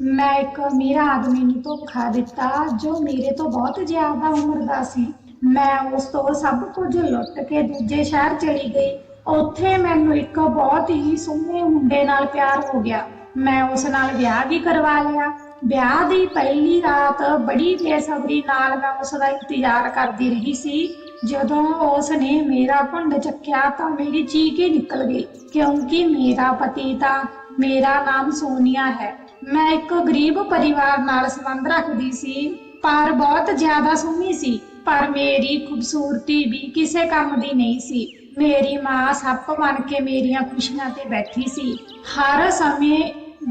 ਮੈਂ ਇੱਕ ਮੇਰਾ ਆਦਮੀ ਨੂੰ ਧੋਖਾ ਦਿੱਤਾ, ਜੋ ਮੇਰੇ ਤੋਂ ਬਹੁਤ ਜ਼ਿਆਦਾ ਉਮਰ ਦਾ ਸੀ। ਮੈਂ ਉਸ ਤੋਂ ਸਭ ਕੁਝ ਲੁੱਟ ਕੇ ਦੂਜੇ ਸ਼ਹਿਰ ਚਲੀ ਗਈ। ਉੱਥੇ ਮੈਨੂੰ ਇੱਕ ਬਹੁਤ ਹੀ ਸੋਹਣੇ ਮੁੰਡੇ ਨਾਲ ਪਿਆਰ ਹੋ ਗਿਆ। ਮੈਂ ਉਸ ਨਾਲ ਵਿਆਹ ਵੀ ਕਰਵਾ ਲਿਆ। ਵਿਆਹ ਦੀ ਪਹਿਲੀ ਰਾਤ ਬੜੀ ਬੇਸਬਰੀ ਨਾਲ ਮੈਂ ਉਸ ਦਾ ਇੰਤਜ਼ਾਰ ਕਰਦੀ ਰਹੀ ਸੀ। ਜਦੋਂ ਉਸ ਨੇ ਮੇਰਾ ਭੁੰਡ ਚੱਕਿਆ ਤਾਂ ਮੇਰੀ ਚੀਕ ਹੀ ਨਿਕਲ ਗਈ, ਕਿਉਂਕਿ ਮੇਰਾ ਪਤੀ ਤਾਂ ਮੇਰਾ ਨਾਮ ਸੋਨੀਆ ਹੈ। ਮੈਂ ਇੱਕ ਗਰੀਬ ਪਰਿਵਾਰ ਨਾਲ ਸੰਬੰਧ ਰੱਖਦੀ ਸੀ, ਪਰ ਬਹੁਤ ਜ਼ਿਆਦਾ ਸੋਹਣੀ ਸੀ, ਪਰ ਮੇਰੀ ਖੂਬਸੂਰਤੀ ਵੀ ਕਿਸੇ ਕੰਮ ਦੀ ਨਹੀਂ ਸੀ। ਮੇਰੀ ਮਾਂ ਸੱਪ ਬਣ ਕੇ ਮੇਰੀਆਂ ਖੁਸ਼ੀਆਂ ਤੇ ਬੈਠੀ ਸੀ। ਹਰ ਸਮੇਂ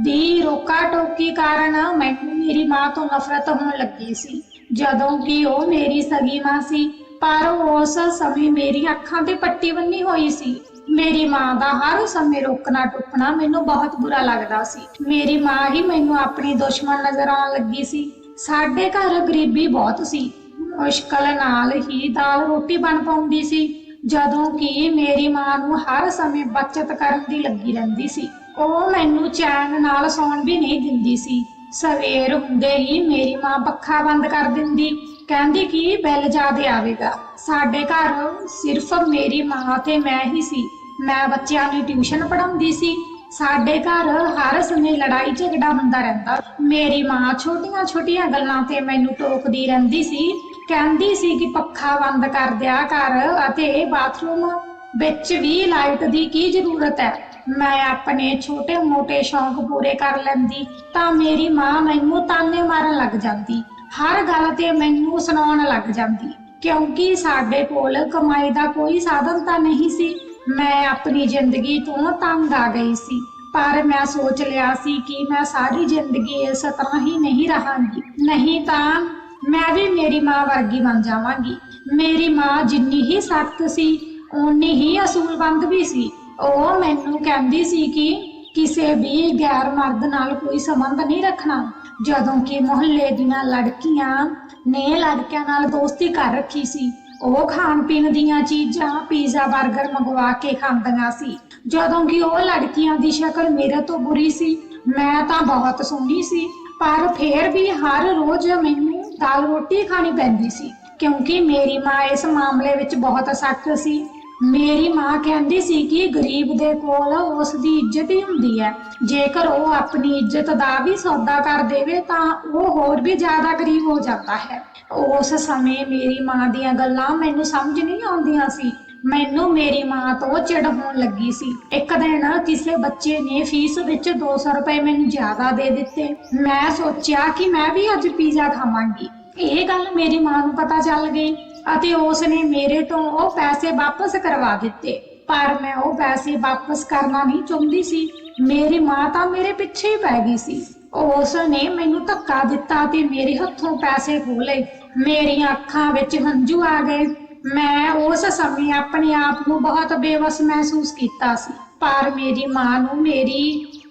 ਦੀ ਰੋਕਾ ਟੋਕੀ ਕਾਰਨ ਮੈਨੂੰ ਮੇਰੀ ਮਾਂ ਤੋਂ ਨਫ਼ਰਤ ਹੋਣ ਲੱਗੀ ਸੀ। ਜਦੋਂ ਕਿ ਉਹ ਮੇਰੀ ਸਗੀ ਮਾਂ ਸੀ, ਪਰ ਉਸ ਸਮੇਂ ਮੇਰੀ ਅੱਖਾਂ ਤੇ ਪੱਟੀ ਬੰਨੀ ਹੋਈ ਸੀ। ਮੇਰੀ ਮਾਂ ਦਾ ਹਰ ਸਮੇਂ ਰੋਕਣਾ ਟੁੱਟਣਾ ਮੈਨੂੰ ਬਹੁਤ ਬੁਰਾ ਲੱਗਦਾ ਸੀ। ਮੇਰੀ ਮਾਂ ਹੀ ਮੈਨੂੰ ਆਪਣੀ ਦੁਸ਼ਮਣ ਨਜ਼ਰ ਆਉਣ ਲੱਗੀ ਸੀ। ਸਾਡੇ ਘਰ ਗਰੀਬੀ ਬਹੁਤ ਸੀ। ਮੁਸ਼ਕਲ ਨਾਲ ਹੀ ਦਾਲ ਰੋਟੀ ਬਣ ਪਾਉਂਦੀ ਸੀ। ਜਦੋਂ ਕਿ ਮੇਰੀ ਮਾਂ ਨੂੰ ਹਰ ਸਮੇਂ ਬਚਤ ਕਰਨ ਦੀ ਲੱਗੀ ਰਹਿੰਦੀ ਸੀ। ਉਹ ਮੈਨੂੰ ਚੈਨ ਨਾਲ ਸੌਣ ਵੀ ਨਹੀਂ ਦਿੰਦੀ ਸੀ। ਸਵੇਰ ਹੁੰਦੇ ਹੀ ਮੇਰੀ ਮਾਂ ਪੱਖਾ ਬੰਦ ਕਰ ਦਿੰਦੀ। ਕਹਿੰਦੀ ਕਿ ਬਿੱਲ ਜ਼ਿਆਦਾ ਆਵੇਗਾ। ਸਾਡੇ ਘਰ ਸਿਰਫ ਮੇਰੀ ਮਾਂ ਤੇ ਮੈਂ ਹੀ ਸੀ। ਮੈਂ ਬੱਚਿਆਂ ਨੂੰ ਟਿਊਸ਼ਨ ਪੜ੍ਹਾਉਂਦੀ ਸੀ। ਸਾਡੇ ਘਰ ਹਰ ਸਮੇਂ ਲੜਾਈ ਝਗੜਾ ਹੁੰਦਾ ਰਹਿੰਦਾ। ਮੇਰੀ ਮਾਂ ਛੋਟੀਆਂ ਛੋਟੀਆਂ ਗੱਲਾਂ ਤੇ ਮੈਨੂੰ ਟੋਕਦੀ ਰਹਿੰਦੀ ਸੀ। ਕਹਿੰਦੀ ਸੀ ਕਿ ਪੱਖਾ ਬੰਦ ਕਰ ਦਿਆ ਕਰ ਅਤੇ ਬਾਥਰੂਮ ਵਿੱਚ ਵੀ ਲਾਈਟ ਦੀ ਕੀ ਜ਼ਰੂਰਤ ਹੈ? ਮੈਂ ਆਪਣੇ ਛੋਟੇ-ਮੋਟੇ ਸ਼ੌਂਕ ਪੂਰੇ ਕਰ ਲੈਂਦੀ ਤਾਂ ਮੇਰੀ ਮਾਂ ਮੈਨੂੰ ਤਾਨੇ ਮਾਰਨ ਲੱਗ ਜਾਂਦੀ। ਹਰ ਗੱਲ ਤੇ ਮੈਨੂੰ ਸੁਣਾਉਣ ਲੱਗ ਜਾਂਦੀ। ਕਿਉਂਕਿ ਸਾਡੇ ਕੋਲ ਕਮਾਈ ਦਾ ਕੋਈ ਸਾਧਨ ਤਾਂ ਨਹੀਂ ਸੀ। ਮੈਂ ਆਪਣੀ ਜ਼ਿੰਦਗੀ ਤੋਂ ਤੰਗ ਆ ਗਈ ਸੀ, ਪਰ ਮੈਂ ਸੋਚ ਲਿਆ ਸੀ ਕਿ ਮੈਂ ਸਾਰੀ ਜ਼ਿੰਦਗੀ ਇਸ ਤਰ੍ਹਾਂ ਹੀ ਨਹੀਂ ਰਹਾਂਗੀ। ਨਹੀਂ ਤਾਂ ਮੈਂ ਵੀ ਮੇਰੀ ਮਾਂ ਵਰਗੀ ਬਣ ਜਾਵਾਂਗੀ। ਮੇਰੀ ਮਾਂ ਜਿੰਨੀ ਹੀ ਸਖਤ ਸੀ, ਓਨੀ ਹੀ ਅਸੂਲਬੰਦ ਵੀ ਸੀ। ਉਹ ਮੈਨੂੰ ਕਹਿੰਦੀ ਸੀ ਕਿ ਕਿਸੇ ਵੀ ਗੈਰ ਮਰਦ ਨਾਲ ਕੋਈ ਸੰਬੰਧ ਨਹੀਂ ਰੱਖਣਾ। ਜਦੋਂ ਕਿ ਮੁਹੱਲੇ ਦੀਆਂ ਲੜਕੀਆਂ ਨੇ ਲੜਕਿਆਂ ਨਾਲ ਦੋਸਤੀ ਕਰ ਰੱਖੀ ਸੀ ਉਹ ਖਾਣ ਪੀਣ ਦੀਆਂ ਚੀਜ਼ਾਂ ਪੀਜ਼ਾ 버ਗਰ ਮੰਗਵਾ ਕੇ ਖਾਂਦੀਆਂ ਸੀ। ਜਦੋਂ ਕਿ ਉਹ ਲੜਕੀਆਂ ਦੀ ਸ਼ਕਲ ਮੇਰੇ ਤੋਂ ਬੁਰੀ ਸੀ। ਮੈਂ ਤਾਂ ਬਹੁਤ ਸੋਹਣੀ ਸੀ, ਪਰ ਫੇਰ ਵੀ ਹਰ ਰੋਜ਼ ਮੈਨੂੰ ਦਾਲ ਰੋਟੀ ਖਾਣੀ ਪੈਂਦੀ ਸੀ। ਕਿਉਂਕਿ ਮੇਰੀ ਮਾਂ ਇਸ ਮਾਮਲੇ ਵਿੱਚ ਬਹੁਤ ਸਖਤ ਸੀ। ਮੇਰੀ ਮਾਂ ਕਹਿੰਦੀ ਸੀ ਕਿ ਗਰੀਬ ਦੇ ਕੋਲ ਉਸ ਦੀ ਇੱਜ਼ਤ ਹੀ ਹੁੰਦੀ ਹੈ। ਜੇਕਰ ਉਹ ਆਪਣੀ ਇੱਜ਼ਤ ਦਾ ਵੀ ਸੌਦਾ ਕਰ ਦੇਵੇ, ਤਾਂ ਉਹ ਹੋਰ ਵੀ ਜ਼ਿਆਦਾ ਗਰੀਬ ਹੋ ਜਾਂਦਾ ਹੈ। ਉਸ ਸਮੇਂ ਮੇਰੀ ਮਾਂ ਦੀਆਂ ਗੱਲਾਂ ਮੈਨੂੰ ਸਮਝ ਨਹੀਂ ਆਉਂਦੀਆਂ ਸੀ। ਮੈਨੂੰ ਮੇਰੀ ਮਾਂ ਤੋਂ ਚਿੜ ਹੋਣ ਲੱਗੀ ਸੀ। ਇੱਕ ਦਿਨ ਕਿਸੇ ਬੱਚੇ ਨੇ ਫੀਸ ਵਿੱਚ 200 ਰੁਪਏ ਮੈਨੂੰ ਜ਼ਿਆਦਾ ਦੇ ਦਿੱਤੇ। ਮੈਂ ਸੋਚਿਆ ਕਿ ਮੈਂ ਵੀ ਅੱਜ ਪੀਜ਼ਾ ਖਾਵਾਂਗੀ। ਇਹ ਗੱਲ ਮੇਰੀ ਮਾਂ ਨੂੰ ਪਤਾ ਚੱਲ ਗਈ। ਅਤੇ ਉਸ ਨੇ ਮੇਰੇ ਤੋਂ ਉਹ ਪੈਸੇ ਵਾਪਸ ਕਰਵਾ ਦਿੱਤੇ। ਪਰ ਮੈਂ ਉਹ ਪੈਸੇ ਵਾਪਸ ਕਰਨਾ ਨਹੀਂ ਚਾਹੁੰਦੀ ਸੀ। ਮੇਰੀ ਮਾਂ ਤਾਂ ਮੇਰੇ ਪਿੱਛੇ ਹੀ ਪੈ ਗਈ ਸੀ। ਉਸ ਨੇ ਮੈਨੂੰ ਧੱਕਾ ਦਿੱਤਾ ਤੇ ਮੇਰੇ ਹੱਥੋਂ ਪੈਸੇ ਖੋਹ ਲਏ। ਮੇਰੀਆਂ ਅੱਖਾਂ ਵਿੱਚ ਹੰਝੂ ਆ ਗਏ। ਮੈਂ ਉਸ ਸਮੇਂ ਆਪਣੇ ਆਪ ਨੂੰ ਬਹੁਤ ਬੇਵਸ ਮਹਿਸੂਸ ਕੀਤਾ ਸੀ। ਪਰ ਮੇਰੀ ਮਾਂ ਨੂੰ ਮੇਰੀ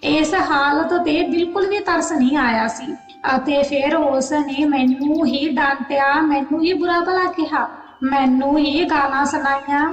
ਇਸ ਹਾਲਤ ਤੇ ਬਿਲਕੁਲ ਵੀ ਤਰਸ ਨਹੀਂ ਆਇਆ ਸੀ। ਅਤੇ ਫਿਰ ਉਸ ਨੇ ਮੈਨੂੰ ਹੀ ਡਾਂਟਿਆ, ਮੈਨੂੰ ਹੀ ਬੁਰਾ ਭਲਾ ਕਿਹਾ, ਮੈਨੂੰ ਹੀ ਗਾਲਾਂ ਸੁਣਾਈਆਂ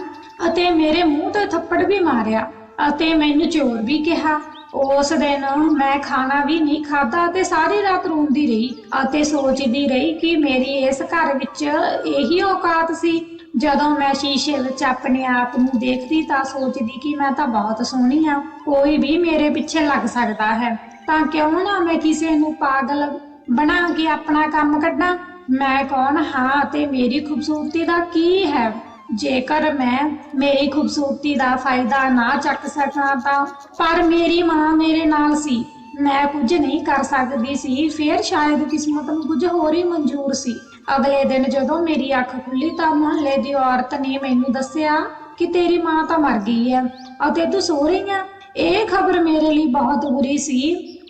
ਅਤੇ ਮੇਰੇ ਮੂੰਹ ਤੇ ਥੱਪੜ ਵੀ ਮਾਰਿਆ ਅਤੇ ਮੈਨੂੰ ਚੋਰ ਵੀ ਕਿਹਾ। ਉਸ ਦਿਨ ਮੈਂ ਖਾਣਾ ਵੀ ਨਹੀਂ ਖਾਧਾ ਤੇ ਸਾਰੀ ਰਾਤ ਰੋਂਦੀ ਰਹੀ ਅਤੇ ਸੋਚਦੀ ਰਹੀ ਕਿ ਮੇਰੀ ਇਸ ਘਰ ਵਿੱਚ ਇਹੀ ਔਕਾਤ ਸੀ। ਜਦੋਂ ਮੈਂ ਸ਼ੀਸ਼ੇ ਵਿੱਚ ਆਪਣੇ ਆਪ ਨੂੰ ਦੇਖਦੀ ਤਾਂ ਸੋਚਦੀ ਕਿ ਮੈਂ ਤਾਂ ਬਹੁਤ ਸੋਹਣੀ ਆ ਕੋਈ ਵੀ ਮੇਰੇ ਪਿੱਛੇ ਲੱਗ ਸਕਦਾ ਹੈ। ਤਾਂ ਕਿਉਂ ਨਾ ਮੈਂ ਕਿਸੇ ਨੂੰ ਪਾਗਲ ਬਣਾ ਕੇ ਆਪਣਾ ਕੰਮ ਕੱਢਾਂ? ਮੈਂ ਕੌਣ? ਹਾਂ, ਤੇ ਮੇਰੀ ਖੂਬਸੂਰਤੀ ਦਾ ਕੀ ਹੈ? ਜੇਕਰ ਮੈਂ ਮੇਰੀ ਖੂਬਸੂਰਤੀ ਦਾ ਫਾਇਦਾ ਨਾ ਚੱਕ ਸਕਾਂ ਤਾਂ, ਪਰ ਮੇਰੀ ਮਾਂ ਮੇਰੇ ਨਾਲ ਸੀ। ਮੈਂ ਕੁਝ ਨਹੀਂ ਕਰ ਸਕਦੀ ਸੀ, ਫਿਰ ਸ਼ਾਇਦ ਕਿਸਮਤ ਨੂੰ ਕੁਝ ਹੋਰ ਹੀ ਮਨਜ਼ੂਰ ਸੀ। ਅਗਲੇ ਦਿਨ ਜਦੋਂ ਮੇਰੀ ਅੱਖ ਖੁੱਲੀ ਤਾਂ ਮੁਹੱਲੇ ਦੀ ਔਰਤ ਨੇ ਮੈਨੂੰ ਦੱਸਿਆ ਕਿ ਤੇਰੀ ਮਾਂ ਤਾਂ ਮਰ ਗਈ ਹੈ ਅਤੇ ਤੂੰ ਸੋ ਰਹੀ ਹੈ ਇਹ ਖਬਰ ਮੇਰੇ ਲਈ ਬਹੁਤ ਬੁਰੀ ਸੀ।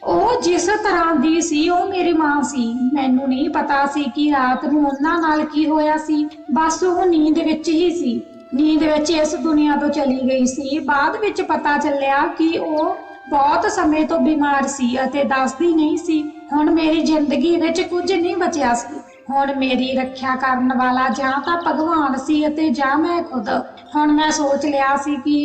ਉਹ ਜਿਸ ਤਰ੍ਹਾਂ ਦੀ ਸੀ, ਉਹ ਮੇਰੀ ਮਾਂ ਸੀ। ਮੈਨੂੰ ਨਹੀਂ ਪਤਾ ਸੀ ਕਿ ਰਾਤ ਨੂੰ ਉਹਨਾਂ ਨਾਲ ਕੀ ਹੋਇਆ ਸੀ। ਬਸ ਉਹ ਨੀਂਦ ਵਿੱਚ ਹੀ ਸੀ। ਨੀਂਦ ਵਿੱਚ ਇਸ ਦੁਨੀਆ ਤੋਂ ਚਲੀ ਗਈ ਸੀ। ਬਾਅਦ ਵਿੱਚ ਪਤਾ ਚੱਲਿਆ ਕਿ ਉਹ ਬਹੁਤ ਸਮੇਂ ਤੋਂ ਬਿਮਾਰ ਸੀ ਅਤੇ ਦੱਸਦੀ ਨਹੀਂ ਸੀ। ਹੁਣ ਮੇਰੀ ਜ਼ਿੰਦਗੀ ਵਿੱਚ ਕੁਝ ਨਹੀਂ ਬਚਿਆ ਸੀ। ਹੁਣ ਮੇਰੀ ਰੱਖਿਆ ਕਰਨ ਵਾਲਾ ਜਾਂ ਤਾਂ ਭਗਵਾਨ ਸੀ ਅਤੇ ਜਾਂ ਮੈਂ ਖੁਦ। ਹੁਣ ਮੈਂ ਸੋਚ ਲਿਆ ਸੀ ਕਿ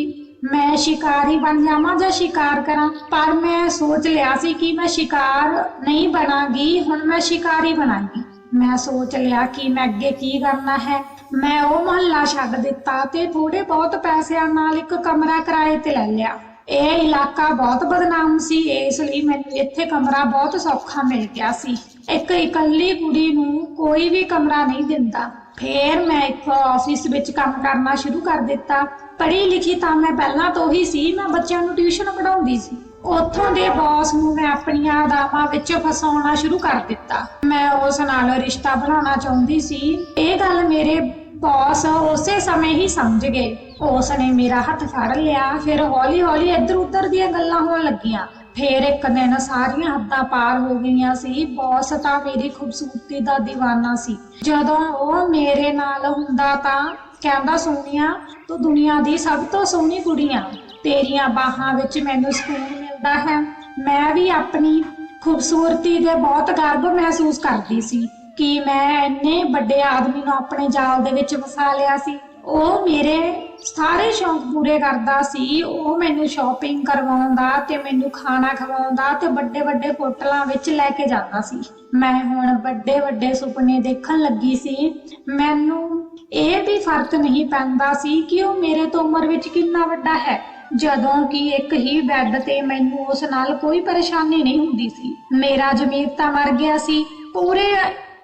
ਮੈਂ ਸ਼ਿਕਾਰੀ ਬਣ ਜਾਵਾਂ ਜਾਂ ਸ਼ਿਕਾਰ ਕਰਾਂ, ਪਰ ਮੈਂ ਸੋਚ ਲਿਆ ਸੀ ਕਿ ਮੈਂ ਸ਼ਿਕਾਰ ਨਹੀਂ ਬਣਾਂਗੀ, ਹੁਣ ਮੈਂ ਸ਼ਿਕਾਰੀ ਬਣਾਂਗੀ। ਮੈਂ ਸੋਚ ਲਿਆ ਕਿ ਮੈਂ ਅੱਗੇ ਕੀ ਕਰਨਾ ਹੈ। ਮੈਂ ਉਹ ਮਹੱਲਾ ਛੱਡ ਦਿੱਤਾ ਤੇ ਥੋੜੇ ਬਹੁਤ ਪੈਸਿਆਂ ਨਾਲ ਇੱਕ ਕਮਰਾ ਕਿਰਾਏ ਤੇ ਲੈ ਲਿਆ। ਇਹ ਇਲਾਕਾ ਬਹੁਤ ਬਦਨਾਮ ਸੀ, ਇਸ ਲਈ ਮੈਨੂੰ ਇੱਥੇ ਕਮਰਾ ਬਹੁਤ ਸੌਖਾ ਮਿਲ ਗਿਆ ਸੀ। ਇੱਕ ਇਕੱਲੀ ਕੁੜੀ ਨੂੰ ਕੋਈ ਵੀ ਕਮਰਾ ਨਹੀਂ ਦਿੰਦਾ। ਫੇਰ ਮੈਂ ਇੱਕ ਆਫਿਸ ਵਿੱਚ ਕੰਮ ਕਰਨਾ ਸ਼ੁਰੂ ਕਰ ਦਿੱਤਾ। ਪੜ੍ਹੀ ਲਿਖੀ ਤਾਂ ਮੈਂ ਪਹਿਲਾਂ ਤੋਂ ਹੀ ਸੀ, ਮੈਂ ਬੱਚਿਆਂ ਨੂੰ ਟਿਊਸ਼ਨ ਪੜ੍ਹਾਉਂਦੀ ਸੀ। ਉੱਥੋਂ ਦੇ ਬੌਸ ਨੂੰ ਮੈਂ ਆਪਣੀਆਂ ਅਦਾਵਾਂ ਵਿੱਚ ਫਸਾਉਣਾ ਸ਼ੁਰੂ ਕਰ ਦਿੱਤਾ। ਮੈਂ ਉਸ ਨਾਲ ਰਿਸ਼ਤਾ ਬਣਾਉਣਾ ਚਾਹੁੰਦੀ ਸੀ। ਇਹ ਗੱਲ ਮੇਰੇ ਬੌਸ ਉਸੇ ਸਮੇਂ ਹੀ ਸਮਝ ਗਏ। ਉਸ ਨੇ ਮੇਰਾ ਹੱਥ ਫੜ ਲਿਆ, ਫਿਰ ਹੌਲੀ ਹੌਲੀ ਇੱਧਰ ਉੱਧਰ ਦੀਆਂ ਗੱਲਾਂ ਹੋਣ ਲੱਗੀਆਂ। ਫੇਰ ਇੱਕ ਦਿਨ ਸਾਰੀਆਂ ਹੱਦਾਂ ਪਾਰ ਹੋ ਗਈਆਂ ਸੀ। ਬੌਸ ਤਾਂ ਮੇਰੀ ਖੂਬਸੂਰਤੀ ਦਾ دیਵਾਨਾ ਸੀ। ਜਦੋਂ ਉਹ ਮੇਰੇ ਨਾਲ ਹੁੰਦਾ ਤਾਂ ਕਹਿੰਦਾ ਸੋਹਣੀਆ ਤੂੰ ਦੁਨੀਆ ਦੀ ਸਭ ਤੋਂ ਸੋਹਣੀ ਕੁੜੀਆਂ, ਤੇਰੀਆਂ ਬਾਹਾਂ ਵਿੱਚ ਮੈਨੂੰ ਸਕੂਨ ਮਿਲਦਾ ਹੈ। ਮੈਂ ਵੀ ਆਪਣੀ ਖੂਬਸੂਰਤੀ ਦੇ ਬਹੁਤ ਗਰਵ ਮਹਿਸੂਸ ਕਰਦੀ ਸੀ ਕਿ ਮੈਂ ਇੰਨੇ ਵੱਡੇ ਆਦਮੀ ਨੂੰ ਆਪਣੇ ਜਾਲ ਦੇ ਵਿੱਚ ਵਸਾ ਲਿਆ ਸੀ। ਉਹ ਮੇਰੇ ਸਾਰੇ ਸ਼ੌਂਕ ਪੂਰੇ ਕਰਦਾ ਸੀ। ਉਹ ਮੈਨੂੰ ਸ਼ਾਪਿੰਗ ਕਰਵਾਉਂਦਾ ਤੇ ਮੈਨੂੰ ਖਾਣਾ ਖਵਾਉਂਦਾ ਤੇ ਵੱਡੇ ਵੱਡੇ ਹੋਟਲਾਂ ਵਿੱਚ ਲੈ ਕੇ ਜਾਂਦਾ ਸੀ। ਮੈਂ ਹੁਣ ਵੱਡੇ ਵੱਡੇ ਸੁਪਨੇ ਦੇਖਣ ਲੱਗੀ ਸੀ। ਮੈਨੂੰ ਇਹ ਵੀ ਫ਼ਰਕ ਨਹੀਂ ਪੈਂਦਾ ਸੀ ਕਿ ਉਹ ਮੇਰੇ ਤੋਂ ਉਮਰ ਵਿੱਚ ਕਿੰਨਾ ਵੱਡਾ ਹੈ। ਜਦੋਂ ਕਿ ਇੱਕ ਹੀ ਬੈੱਡ ਤੇ ਮੈਨੂੰ ਉਸ ਨਾਲ ਕੋਈ ਪਰੇਸ਼ਾਨੀ ਨਹੀਂ ਹੁੰਦੀ ਸੀ। ਮੇਰਾ ਜ਼ਮੀਰ ਤਾਂ ਮਰ ਗਿਆ ਸੀ। ਪੂਰੇ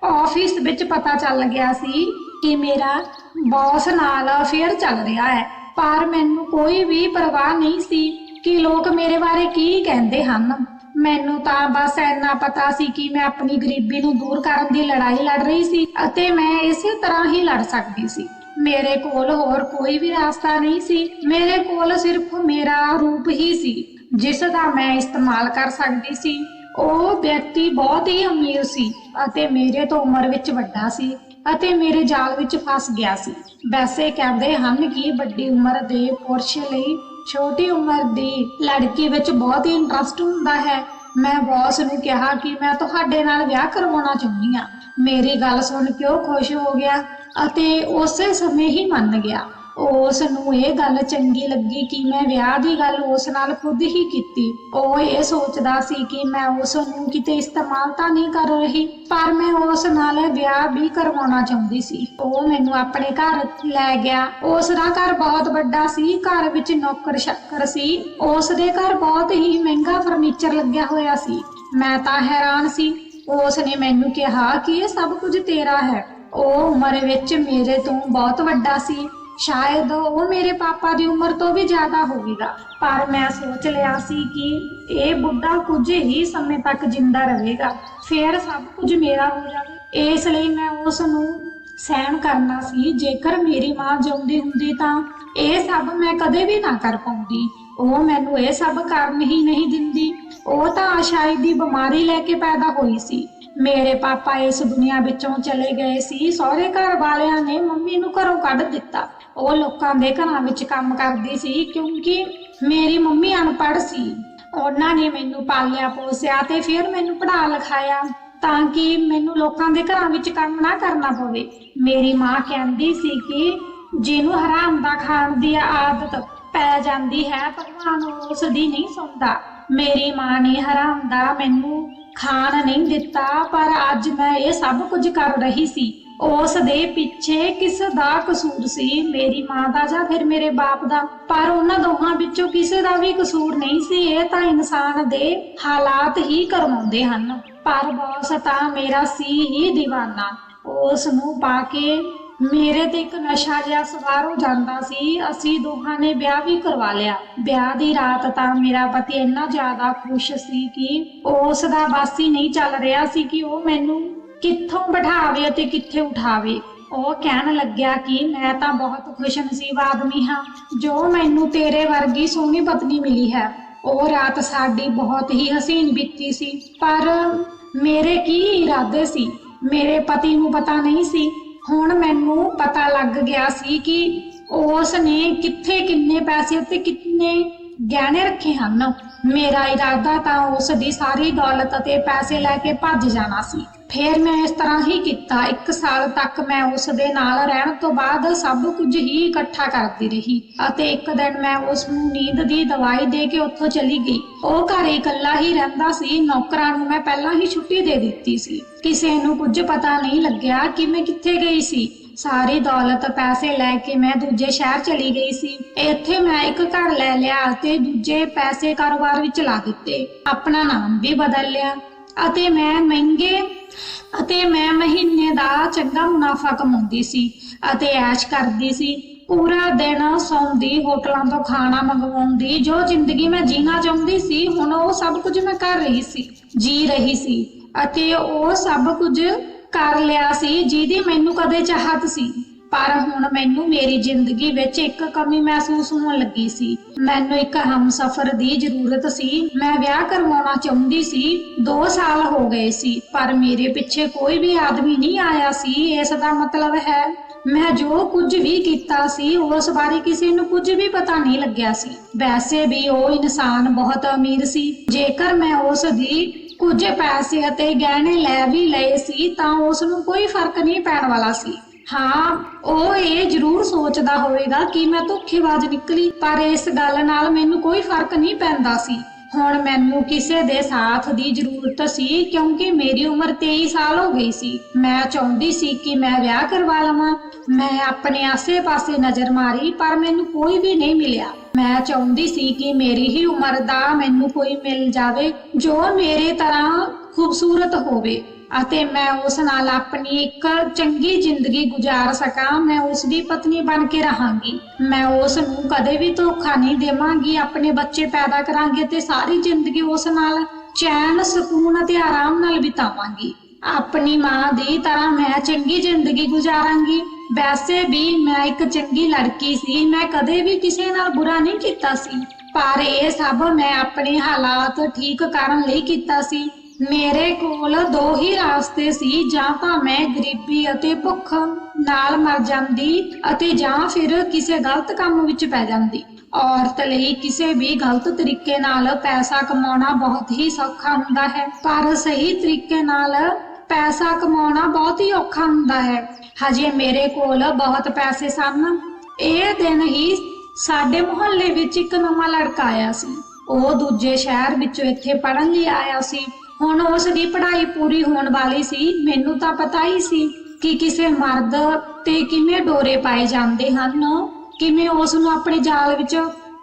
ਆਫਿਸ ਵਿੱਚ ਪਤਾ ਚੱਲ ਗਿਆ ਸੀ ਕਿ ਮੇਰਾ ਬੌਸ ਨਾਲ ਅਫੇਅਰ ਚੱਲ ਰਿਹਾ ਹੈ। ਪਰ ਮੈਨੂੰ ਕੋਈ ਵੀ ਪਰਵਾਹ ਨਹੀਂ ਸੀ ਕਿ ਲੋਕ ਮੇਰੇ ਬਾਰੇ ਕੀ ਕਹਿੰਦੇ ਹਨ। ਮੈਨੂੰ ਤਾਂ ਬਸ ਇੰਨਾ ਪਤਾ ਸੀ ਕਿ ਮੈਂ ਆਪਣੀ ਗਰੀਬੀ ਨੂੰ ਦੂਰ ਕਰਨ ਦੀ ਲੜਾਈ ਲੜ ਰਹੀ ਸੀ ਅਤੇ ਮੈਂ ਇਸੇ ਤਰ੍ਹਾਂ ਹੀ ਲੜ ਸਕਦੀ ਸੀ। ਮੇਰੇ ਕੋਲ ਹੋਰ ਕੋਈ ਵੀ ਰਸਤਾ ਨਹੀਂ ਸੀ। ਮੇਰੇ ਕੋਲ ਸਿਰਫ ਮੇਰਾ ਰੂਪ ਹੀ ਸੀ, ਜਿਸ ਦਾ ਮੈਂ ਇਸਤੇਮਾਲ ਕਰ ਸਕਦੀ ਸੀ। ਉਹ ਵਿਅਕਤੀ ਬਹੁਤ ਹੀ ਅਮੀਰ ਸੀ ਅਤੇ ਮੇਰੇ ਤੋਂ ਉਮਰ ਵਿੱਚ ਵੱਡਾ ਸੀ। ਅਤੇ ਮੇਰੇ ਜਾਲ ਵਿੱਚ ਫਸ ਗਿਆ ਸੀ। ਵੈਸੇ ਕਹਿੰਦੇ ਹਨ ਕਿ ਵੱਡੀ ਉਮਰ ਦੇ ਪੁਰਸ਼ ਲਈ ਛੋਟੀ ਉਮਰ ਦੀ ਲੜਕੀ ਵਿੱਚ ਬਹੁਤ ਹੀ ਇੰਟਰਸਟ ਹੁੰਦਾ ਹੈ। ਮੈਂ ਬੌਸ ਨੂੰ ਕਿਹਾ ਕਿ ਮੈਂ ਤੁਹਾਡੇ ਨਾਲ ਵਿਆਹ ਕਰਵਾਉਣਾ ਚਾਹੁੰਦੀ ਹਾਂ। ਮੇਰੀ ਗੱਲ ਸੁਣ ਕੇ ਉਹ ਖੁਸ਼ ਹੋ ਗਿਆ ਅਤੇ ਉਸੇ ਸਮੇਂ ਹੀ ਮੰਨ ਗਿਆ। ਉਸ ਨੂੰ ਇਹ ਗੱਲ ਚੰਗੀ ਲੱਗੀ ਕਿ ਮੈਂ ਵਿਆਹ ਦੀ ਗੱਲ ਉਸ ਨਾਲ ਖੁਦ ਹੀ ਕੀਤੀ। ਉਹ ਇਹ ਸੋਚਦਾ ਸੀ ਕਿ ਮੈਂ ਉਸ ਨੂੰ ਕਿਤੇ ਇਸਤੇਮਾਲ ਤਾਂ ਨਹੀਂ ਕਰ ਰਹੀ, ਪਰ ਮੈਂ ਉਸ ਨਾਲ ਵਿਆਹ ਵੀ ਕਰਵਾਉਣਾ ਚਾਹੁੰਦੀ ਸੀ। ਉਹ ਮੈਨੂੰ ਆਪਣੇ ਘਰ ਲੈ ਗਿਆ। ਉਸ ਦਾ ਘਰ ਬਹੁਤ ਵੱਡਾ ਸੀ। ਘਰ ਵਿੱਚ ਨੌਕਰ ਸ਼ੱਕਰ ਸੀ। ਉਸ ਦੇ ਘਰ ਬਹੁਤ ਹੀ ਮਹਿੰਗਾ ਫਰਨੀਚਰ ਲੱਗਿਆ ਹੋਇਆ ਸੀ। ਮੈਂ ਤਾਂ ਹੈਰਾਨ ਸੀ। ਉਸ ਨੇ ਮੈਨੂੰ ਕਿਹਾ ਕਿ ਇਹ ਸਭ ਕੁਝ ਤੇਰਾ ਹੈ। ਉਹ ਉਮਰ ਵਿੱਚ ਮੇਰੇ ਤੋਂ ਬਹੁਤ ਵੱਡਾ ਸੀ। ਸ਼ਾਇਦ ਉਹ ਮੇਰੇ ਪਾਪਾ ਦੀ ਉਮਰ ਤੋਂ ਵੀ ਜ਼ਿਆਦਾ ਹੋਵੇਗਾ ਪਰ ਮੈਂ ਸੋਚ ਲਿਆ ਸੀ ਕਿ ਇਹ ਬੁੱਢਾ ਕੁਝ ਹੀ ਸਮੇਂ ਤੱਕ ਜਿੰਦਾ ਰਹੇਗਾ। ਫਿਰ ਸਭ ਕੁਝ ਮੇਰਾ ਹੋ ਜਾਵੇ। ਇਸ ਲਈ ਮੈਂ ਉਸ ਨੂੰ ਸਹਿਣ ਕਰਨਾ ਸੀ। ਜੇਕਰ ਮੇਰੀ ਮਾਂ ਜਿਉਂਦੀ ਹੁੰਦੀ ਤਾਂ ਇਹ ਸਭ ਮੈਂ ਕਦੇ ਵੀ ਨਾ ਕਰ ਪਾਉਂਦੀ। ਉਹ ਮੈਨੂੰ ਇਹ ਸਭ ਕਰਨ ਹੀ ਨਹੀਂ ਦਿੰਦੀ। ਉਹ ਤਾਂ ਸ਼ਾਇਦ ਦੀ ਬਿਮਾਰੀ ਲੈ ਕੇ ਪੈਦਾ ਹੋਈ ਸੀ। ਮੇਰੇ ਪਾਪਾ ਇਸ ਦੁਨੀਆ ਵਿੱਚੋਂ ਚਲੇ ਗਏ ਸੀ। ਸਹੁਰੇ ਘਰ ਵਾਲਿਆਂ ਨੇ ਮੰਮੀ ਨੂੰ ਘਰੋਂ ਕੱਢ ਦਿੱਤਾ। ਉਹ ਲੋਕਾਂ ਦੇ ਘਰਾਂ ਵਿੱਚ ਕੰਮ ਕਰਦੀ ਸੀ ਕਿਉਂਕਿ ਮੇਰੀ ਮੰਮੀ ਅਨਪੜ੍ਹ ਸੀ। ਉਹਨਾਂ ਨੇ ਮੈਨੂੰ ਪਾਲਿਆ ਪੋਸਿਆ ਤੇ ਫਿਰ ਮੈਨੂੰ ਪੜ੍ਹਾ ਲਿਖਾਇਆ ਤਾਂ ਕਿ ਮੈਨੂੰ ਲੋਕਾਂ ਦੇ ਘਰਾਂ ਵਿੱਚ ਕੰਮ ਨਾ ਕਰਨਾ ਪਵੇ। ਮੇਰੀ ਮਾਂ ਕਹਿੰਦੀ ਸੀ ਕਿ ਜਿਹਨੂੰ ਹਰਾਮ ਦਾ ਖਾਣ ਦੀ ਆਦਤ ਪੈ ਜਾਂਦੀ ਹੈ, ਭਗਵਾਨ ਉਸ ਦੀ ਨਹੀਂ ਸੁਣਦਾ। ਮੇਰੀ ਮਾਂ ਨੇ ਹਰਾਮ ਦਾ ਮੈਨੂੰ ਖਾਣ ਨਹੀਂ ਦਿੱਤਾ, ਪਰ ਅੱਜ ਮੈਂ ਇਹ ਸਭ ਕੁਝ ਕਰ ਰਹੀ ਸੀ। ਉਸ ਦੇ ਪਿੱਛੇ ਕਿਸ ਦਾ ਕਸੂਰ ਸੀ? ਮੇਰੀ ਮਾਂ ਦਾ ਜਾਂ ਫਿਰ ਮੇਰੇ ਬਾਪ ਦਾ? ਪਰ ਉਹਨਾਂ ਦੋਹਾਂ ਵਿੱਚੋਂ ਕਿਸੇ ਦਾ ਵੀ ਕਸੂਰ ਨਹੀਂ ਸੀ। ਇਹ ਤਾਂ ਇਨਸਾਨ ਦੇ ਹਾਲਾਤ ਹੀ ਕਰਵਾਉਂਦੇ ਹਨ। ਪਰ ਬੌਸ ਤਾਂ ਮੇਰਾ ਸੀ ਹੀ دیਵਾਨਾ। ਉਸ ਨੂੰ ਪਾ ਕੇ ਮੇਰੇ ਤੇ ਇੱਕ ਨਸ਼ਾ ਜਿਹਾ ਸਵਾਰ ਹੋ ਜਾਂਦਾ ਸੀ। ਅਸੀਂ ਦੋਹਾਂ ਨੇ ਵਿਆਹ ਵੀ ਕਰਵਾ ਲਿਆ। ਵਿਆਹ ਦੀ ਰਾਤ ਤਾਂ ਮੇਰਾ ਪਤੀ ਇੰਨਾ ਜ਼ਿਆਦਾ ਖੁਸ਼ ਸੀ ਕਿ ਉਸ ਦਾ ਬਸ ਹੀ ਨਹੀਂ ਚੱਲ ਰਿਹਾ ਸੀ ਕਿ ਉਹ ਮੈਨੂੰ ਕਿੱਥੋਂ ਬਿਠਾਵੇ ਅਤੇ ਕਿੱਥੇ ਉਠਾਵੇ? ਉਹ ਕਹਿਣ ਲੱਗਿਆ ਕਿ ਮੈਂ ਤਾਂ ਬਹੁਤ ਖੁਸ਼ ਨਸੀਬ ਆਦਮੀ ਹਾਂ, ਜੋ ਮੈਨੂੰ ਤੇਰੇ ਵਰਗੀ ਸੋਹਣੀ ਪਤਨੀ ਮਿਲੀ ਹੈ। ਉਹ ਰਾਤ ਸਾਡੀ ਬਹੁਤ ਹੀ ਹਸੀਨ ਬੀਤੀ ਸੀ, ਪਰ ਮੇਰੇ ਕੀ ਇਰਾਦੇ ਸੀ? ਮੇਰੇ ਪਤੀ ਨੂੰ ਪਤਾ ਨਹੀਂ ਸੀ। ਹੁਣ ਮੈਨੂੰ ਪਤਾ ਲੱਗ ਗਿਆ ਸੀ ਕਿ ਉਸ ਨੇ ਕਿੱਥੇ ਕਿੰਨੇ ਪੈਸੇ ਤੇ ਕਿੰਨੇ ਗਹਿਣੇ ਰੱਖੇ ਹਨ। ਮੇਰਾ ਇਰਾਦਾ ਤਾਂ ਉਸ ਦੀ ਸਾਰੀ ਦੌਲਤ ਅਤੇ ਪੈਸੇ ਲੈ ਕੇ ਭੱਜ ਜਾਣਾ ਸੀ। ਫਿਰ ਮੈਂ ਇਸ ਤਰ੍ਹਾਂ ਹੀ ਕੀਤਾ। ਇੱਕ ਸਾਲ ਤੱਕ ਮੈਂ ਉਸ ਦੇ ਨਾਲ ਰਹਿਣ ਤੋਂ ਬਾਅਦ ਸਭ ਕੁਝ ਹੀ ਇਕੱਠਾ ਕਰਦੀ ਰਹੀ ਅਤੇ ਇੱਕ ਦਿਨ ਮੈਂ ਉਸ ਨੂੰ ਨੀਂਦ ਦੀ ਦਵਾਈ ਦੇ ਕੇ ਉੱਥੋਂ ਚਲੀ ਗਈ। ਉਹ ਘਰ ਇਕੱਲਾ ਹੀ ਰਹਿੰਦਾ ਸੀ। ਨੌਕਰਾਂ ਨੂੰ ਮੈਂ ਪਹਿਲਾਂ ਹੀ ਛੁੱਟੀ ਦੇ ਦਿੱਤੀ ਸੀ। ਕਿਸੇ ਨੂੰ ਕੁਝ ਪਤਾ ਨਹੀਂ ਲੱਗਿਆ ਕਿ ਮੈਂ ਕਿੱਥੇ ਗਈ ਸੀ। ਸਾਰੀ ਦੌਲਤ ਪੈਸੇ ਲੈ ਕੇ ਮੈਂ ਦੂਜੇ ਸ਼ਹਿਰ ਚਲੀ ਗਈ ਸੀ। ਇੱਥੇ ਮੈਂ ਇੱਕ ਘਰ ਲੈ ਲਿਆ ਅਤੇ ਦੂਜੇ ਪੈਸੇ ਕਾਰੋਬਾਰ ਵਿੱਚ ਲਾ ਦਿੱਤੇ। ਆਪਣਾ ਨਾਮ ਵੀ ਬਦਲ ਲਿਆ। ਅਤੇ ਮੈਂ ਮਹਿੰਗੇ ਅਤੇ ਮੈਂ ਮਹੀਨੇ ਦਾ ਚੰਗਾ ਮੁਨਾਫਾ ਕਮਾਉਂਦੀ ਸੀ ਅਤੇ ਐਸ਼ ਕਰਦੀ ਸੀ। ਪੂਰਾ ਦਿਨ ਸੌਂਦੀ, ਹੋਟਲਾਂ ਤੋਂ ਖਾਣਾ ਮੰਗਵਾਉਂਦੀ, ਜੋ ਜ਼ਿੰਦਗੀ ਮੈਂ ਜੀਣਾ ਚਾਹੁੰਦੀ ਸੀ, ਹੁਣ ਉਹ ਸਭ ਕੁਝ ਮੈਂ ਕਰ ਰਹੀ ਸੀ, ਜੀ ਰਹੀ ਸੀ ਅਤੇ ਉਹ ਸਭ ਕੁਝ ਕਰ ਲਿਆ ਸੀ, ਜਿਹਦੀ ਮੈਨੂੰ ਕਦੇ ਚਾਹਤ ਸੀ। ਪਰ ਹੁਣ ਮੈਨੂੰ ਮੇਰੀ ਜ਼ਿੰਦਗੀ ਵਿੱਚ ਇੱਕ ਕਮੀ ਮਹਿਸੂਸ ਹੋਣ ਲੱਗੀ ਸੀ। ਮੈਨੂੰ ਇੱਕ ਹਮਸਫਰ ਦੀ ਜ਼ਰੂਰਤ ਸੀ। ਮੈਂ ਵਿਆਹ ਕਰਵਾਉਣਾ ਚਾਹੁੰਦੀ ਸੀ। 2 ਸਾਲ ਹੋ ਗਏ ਸੀ, ਪਰ ਮੇਰੇ ਪਿੱਛੇ ਕੋਈ ਵੀ ਆਦਮੀ ਨਹੀਂ ਆਇਆ ਸੀ, ਇਸ ਦਾ ਮਤਲਬ ਹੈ ਮੈਂ ਜੋ ਕੁਝ ਵੀ ਕੀਤਾ ਸੀ, ਉਸ ਬਾਰੇ ਕਿਸੇ ਨੂੰ ਕੁਝ ਵੀ ਪਤਾ ਨਹੀਂ ਲੱਗਿਆ ਸੀ। ਵੈਸੇ ਵੀ ਉਹ ਇਨਸਾਨ ਬਹੁਤ ਅਮੀਰ ਸੀ। ਜੇਕਰ ਮੈਂ ਉਸ ਦੀ ਕੁਝ ਪੈਸੇ ਅਤੇ ਗਹਿਣੇ ਲੈ ਵੀ ਲਏ ਸੀ, ਤਾਂ ਉਸ ਨੂੰ ਕੋਈ ਫ਼ਰਕ ਨਹੀਂ ਪੈਣ ਵਾਲਾ ਸੀ। ਹਾਂ, ਉਹ ਇਹ ਜ਼ਰੂਰ ਸੋਚਦਾ ਹੋਵੇਗਾ ਕਿ ਮੈਂ ਧੋਖੇਬਾਜ਼ ਨਿਕਲੀ, ਪਰ ਇਸ ਗੱਲ ਨਾਲ ਮੈਨੂੰ ਕੋਈ ਫ਼ਰਕ ਨਹੀਂ ਪੈਂਦਾ ਸੀ। ਹੁਣ ਮੈਨੂੰ ਕਿਸੇ ਦੇ ਸਾਥ ਦੀ ਜ਼ਰੂਰਤ ਸੀ, ਕਿਉਂਕਿ ਮੇਰੀ ਉਮਰ 23 ਸਾਲ ਹੋ ਗਈ ਸੀ। ਮੈਂ ਚਾਹੁੰਦੀ ਸੀ ਕਿ ਮੈਂ ਵਿਆਹ ਕਰਵਾ ਲਵਾਂ। ਮੈਂ ਆਪਣੇ ਆਸੇ-ਪਾਸੇ ਨਜ਼ਰ ਮਾਰੀ, ਪਰ ਮੈਨੂੰ ਕੋਈ ਵੀ ਨਹੀਂ ਮਿਲਿਆ। ਮੈਂ ਚਾਹੁੰਦੀ ਸੀ ਕਿ ਮੇਰੀ ਹੀ ਉਮਰ ਦਾ ਮੈਨੂੰ ਕੋਈ ਮਿਲ ਜਾਵੇ, ਜੋ ਮੇਰੇ ਤਰ੍ਹਾਂ ਖੂਬਸੂਰਤ ਹੋਵੇ ਅਤੇ ਮੈਂ ਉਸ ਨਾਲ ਆਪਣੀ ਇੱਕ ਚੰਗੀ ਜ਼ਿੰਦਗੀ ਗੁਜ਼ਾਰ ਸਕਾਂ, ਮੈਂ ਉਸ ਦੀ ਪਤਨੀ ਬਣ ਕੇ ਰਹਾਂਗੀ। ਮੈਂ ਉਸ ਨੂੰ ਕਦੇ ਵੀ ਧੋਖਾ ਨਹੀਂ ਦੇਵਾਂਗੀ, ਆਪਣੇ ਬੱਚੇ ਪੈਦਾ ਕਰਾਂਗੇ ਤੇ ਸਾਰੀ ਜ਼ਿੰਦਗੀ ਉਸ ਨਾਲ ਚੈਨ, ਸਕੂਨ ਅਤੇ ਆਰਾਮ ਨਾਲ ਬਿਤਾਵਾਂਗੀ। ਆਪਣੀ ਮਾਂ ਦੀ ਤਰ੍ਹਾਂ ਮੈਂ ਚੰਗੀ ਜ਼ਿੰਦਗੀ ਗੁਜ਼ਾਰਾਂਗੀ। ਵੈਸੇ ਵੀ ਮੈਂ ਇੱਕ ਚੰਗੀ ਲੜਕੀ ਸੀ, ਮੈਂ ਕਦੇ ਵੀ ਕਿਸੇ ਨਾਲ ਬੁਰਾ ਨਹੀਂ ਕੀਤਾ ਸੀ। ਪਰ ਇਹ ਸਭ ਮੈਂ ਆਪਣੇ ਹਾਲਾਤ ਠੀਕ ਕਰਨ ਲਈ ਕੀਤਾ ਸੀ। ਮੇਰੇ ਕੋਲ ਦੋ ਹੀ ਰਾਸਤੇ ਸੀ, ਜਾਂ ਤਾਂ ਮੈਂ ਗਰੀਬੀ ਅਤੇ ਭੁੱਖ ਨਾਲ ਮਰ ਜਾਂਦੀ ਅਤੇ ਜਾਂ ਫਿਰ ਕਿਸੇ ਗਲਤ ਕੰਮ ਵਿੱਚ ਪੈ ਜਾਂਦੀ। ਔਰਤ ਲਈ ਕਿਸੇ ਵੀ ਗਲਤ ਤਰੀਕੇ ਨਾਲ ਪੈਸਾ ਕਮਾਉਣਾ ਬਹੁਤ ਹੀ ਸੌਖਾ ਹੁੰਦਾ ਹੈ, ਪਰ ਸਹੀ ਤਰੀਕੇ ਨਾਲ ਪੈਸਾ ਕਮਾਉਣਾ ਬਹੁਤ ਹੀ ਔਖਾ ਹੁੰਦਾ ਹੈ। ਹਜੇ ਮੇਰੇ ਕੋਲ ਬਹੁਤ ਪੈਸੇ ਸਨ। ਇਹ ਦਿਨ ਹੀ ਸਾਡੇ ਮੁਹੱਲੇ ਵਿੱਚ ਇੱਕ ਨਵਾਂ ਲੜਕਾ ਆਇਆ ਸੀ। ਉਹ ਦੂਜੇ ਸ਼ਹਿਰ ਵਿੱਚੋਂ ਇੱਥੇ ਪੜਨ ਲਈ ਆਇਆ ਸੀ। ਹੁਣ ਉਸ ਦੀ ਪੜ੍ਹਾਈ ਪੂਰੀ ਹੋਣ ਵਾਲੀ ਸੀ, ਮੈਨੂੰ ਤਾਂ ਪਤਾ ਹੀ ਸੀ ਕਿ ਕਿਸੇ ਮਰਦ ਤੇ ਕਿਵੇਂ ਡੋਰੇ ਪਾਏ ਜਾਂਦੇ ਹਨ, ਕਿਵੇਂ ਉਸ ਨੂੰ ਆਪਣੇ ਜਾਲ ਵਿੱਚ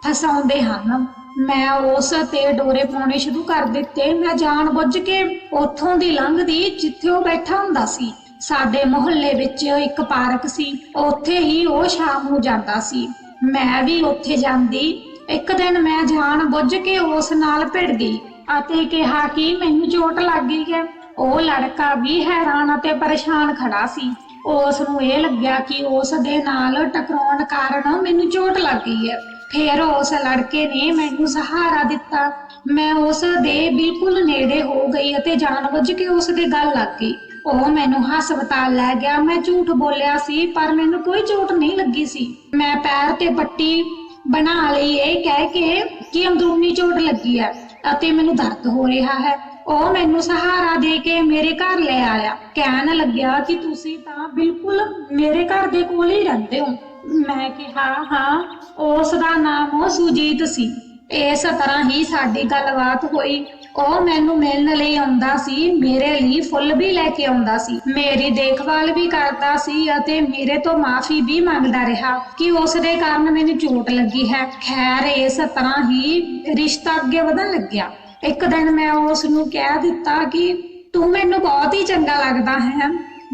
ਫਸਾਉਂਦੇ ਹਨ। ਮੈਂ ਉਸ ਤੇ ਡੋਰੇ ਪਾਉਣੇ ਸ਼ੁਰੂ ਕਰ ਦਿੱਤੇ। ਮੈਂ ਜਾਣ ਬੁੱਝ ਕੇ ਉੱਥੋਂ ਦੀ ਲੰਘਦੀ ਜਿੱਥੇ ਉਹ ਬੈਠਾ ਹੁੰਦਾ ਸੀ। ਸਾਡੇ ਮੁਹੱਲੇ ਵਿੱਚ ਇੱਕ ਪਾਰਕ ਸੀ, ਉੱਥੇ ਹੀ ਉਹ ਸ਼ਾਮ ਨੂੰ ਜਾਂਦਾ ਸੀ। ਮੈਂ ਵੀ ਉੱਥੇ ਜਾਂਦੀ। ਇੱਕ ਦਿਨ ਮੈਂ ਜਾਣ ਬੁੱਝ ਕੇ ਉਸ ਨਾਲ ਭਿੜ ਗਈ। ਅਤੇ ਕਿਹਾ ਕਿ ਮੈਨੂੰ ਚੋਟ ਲੱਗ ਗਈ ਹੈ। ਉਹ ਲੜਕਾ ਵੀ ਹੈਰਾਨ ਅਤੇ ਪਰੇਸ਼ਾਨ ਖੜਾ ਸੀ। ਉਸ ਨੂੰ ਇਹ ਲੱਗਿਆ ਕਿ ਉਸ ਦੇ ਨਾਲ ਟਕਰਾਉਣ ਕਾਰਨ ਮੈਨੂੰ ਚੋਟ ਲੱਗ ਗਈ ਹੈ। ਫਿਰ ਉਸ ਲੜਕੇ ਨੇ ਮੈਨੂੰ ਸਹਾਰਾ ਦਿੱਤਾ। ਮੈਂ ਉਸ ਦੇ ਬਿਲਕੁਲ ਨੇੜੇ ਹੋ ਗਈ ਅਤੇ ਜਾਣਬੁੱਝ ਕੇ ਉਸ ਦੇ ਗੱਲ ਲੱਗ ਗਈ। ਉਹ ਮੈਨੂੰ ਹਸਪਤਾਲ ਲੈ ਗਿਆ। ਮੈਂ ਝੂਠ ਬੋਲਿਆ ਸੀ, ਪਰ ਮੈਨੂੰ ਕੋਈ ਚੋਟ ਨਹੀਂ ਲੱਗੀ ਸੀ। ਮੈਂ ਪੈਰ ਤੇ ਪੱਟੀ ਬਣਾ ਲਈ। ਇਹ ਕਹਿ ਕੇ ਕਿ ਅੰਦਰੂਨੀ ਚੋਟ ਲੱਗੀ ਹੈ। ਅਤੇ ਮੈਨੂੰ ਦਰਦ ਹੋ ਰਿਹਾ ਹੈ। ਉਹ ਮੈਨੂੰ ਸਹਾਰਾ ਦੇ ਕੇ ਮੇਰੇ ਘਰ ਲੈ ਆਇਆ। ਕਹਿਣ ਲੱਗਿਆ ਕਿ ਤੁਸੀਂ ਤਾਂ ਬਿਲਕੁਲ ਮੇਰੇ ਘਰ ਦੇ ਕੋਲ ਹੀ ਰਹਿੰਦੇ ਹੋ। ਮੈਂ ਕਿਹਾ, ਹਾਂ, ਉਸ ਦਾ ਨਾਮ ਉਹ ਸੁਜੀਤ ਸੀ। ਇਸ ਤਰ੍ਹਾਂ ਹੀ ਸਾਡੀ ਗੱਲਬਾਤ ਹੋਈ। ਉਹ ਮੈਨੂੰ ਮਿਲਣ ਲਈ ਆਉਂਦਾ ਸੀ, ਮੇਰੇ ਲਈ ਫੁੱਲ ਵੀ ਲੈ ਕੇ ਆਉਂਦਾ ਸੀ। ਮੇਰੀ ਦੇਖਭਾਲ ਵੀ ਕਰਦਾ ਸੀ ਅਤੇ ਮੇਰੇ ਤੋਂ ਮਾਫੀ ਵੀ ਮੰਗਦਾ ਰਿਹਾ ਕਿ ਉਸ ਦੇ ਕਾਰਨ ਮੈਨੂੰ ਚੋਟ ਲੱਗੀ ਹੈ। ਖੈਰ, ਇਸ ਤਰ੍ਹਾਂ ਹੀ ਰਿਸ਼ਤਾ ਅੱਗੇ ਵਧਣ ਲੱਗਿਆ। ਇੱਕ ਦਿਨ ਮੈਂ ਉਸ ਨੂੰ ਕਹਿ ਦਿੱਤਾ ਕਿ ਤੂੰ ਮੈਨੂੰ ਬਹੁਤ ਹੀ ਚੰਗਾ ਲੱਗਦਾ ਹੈ।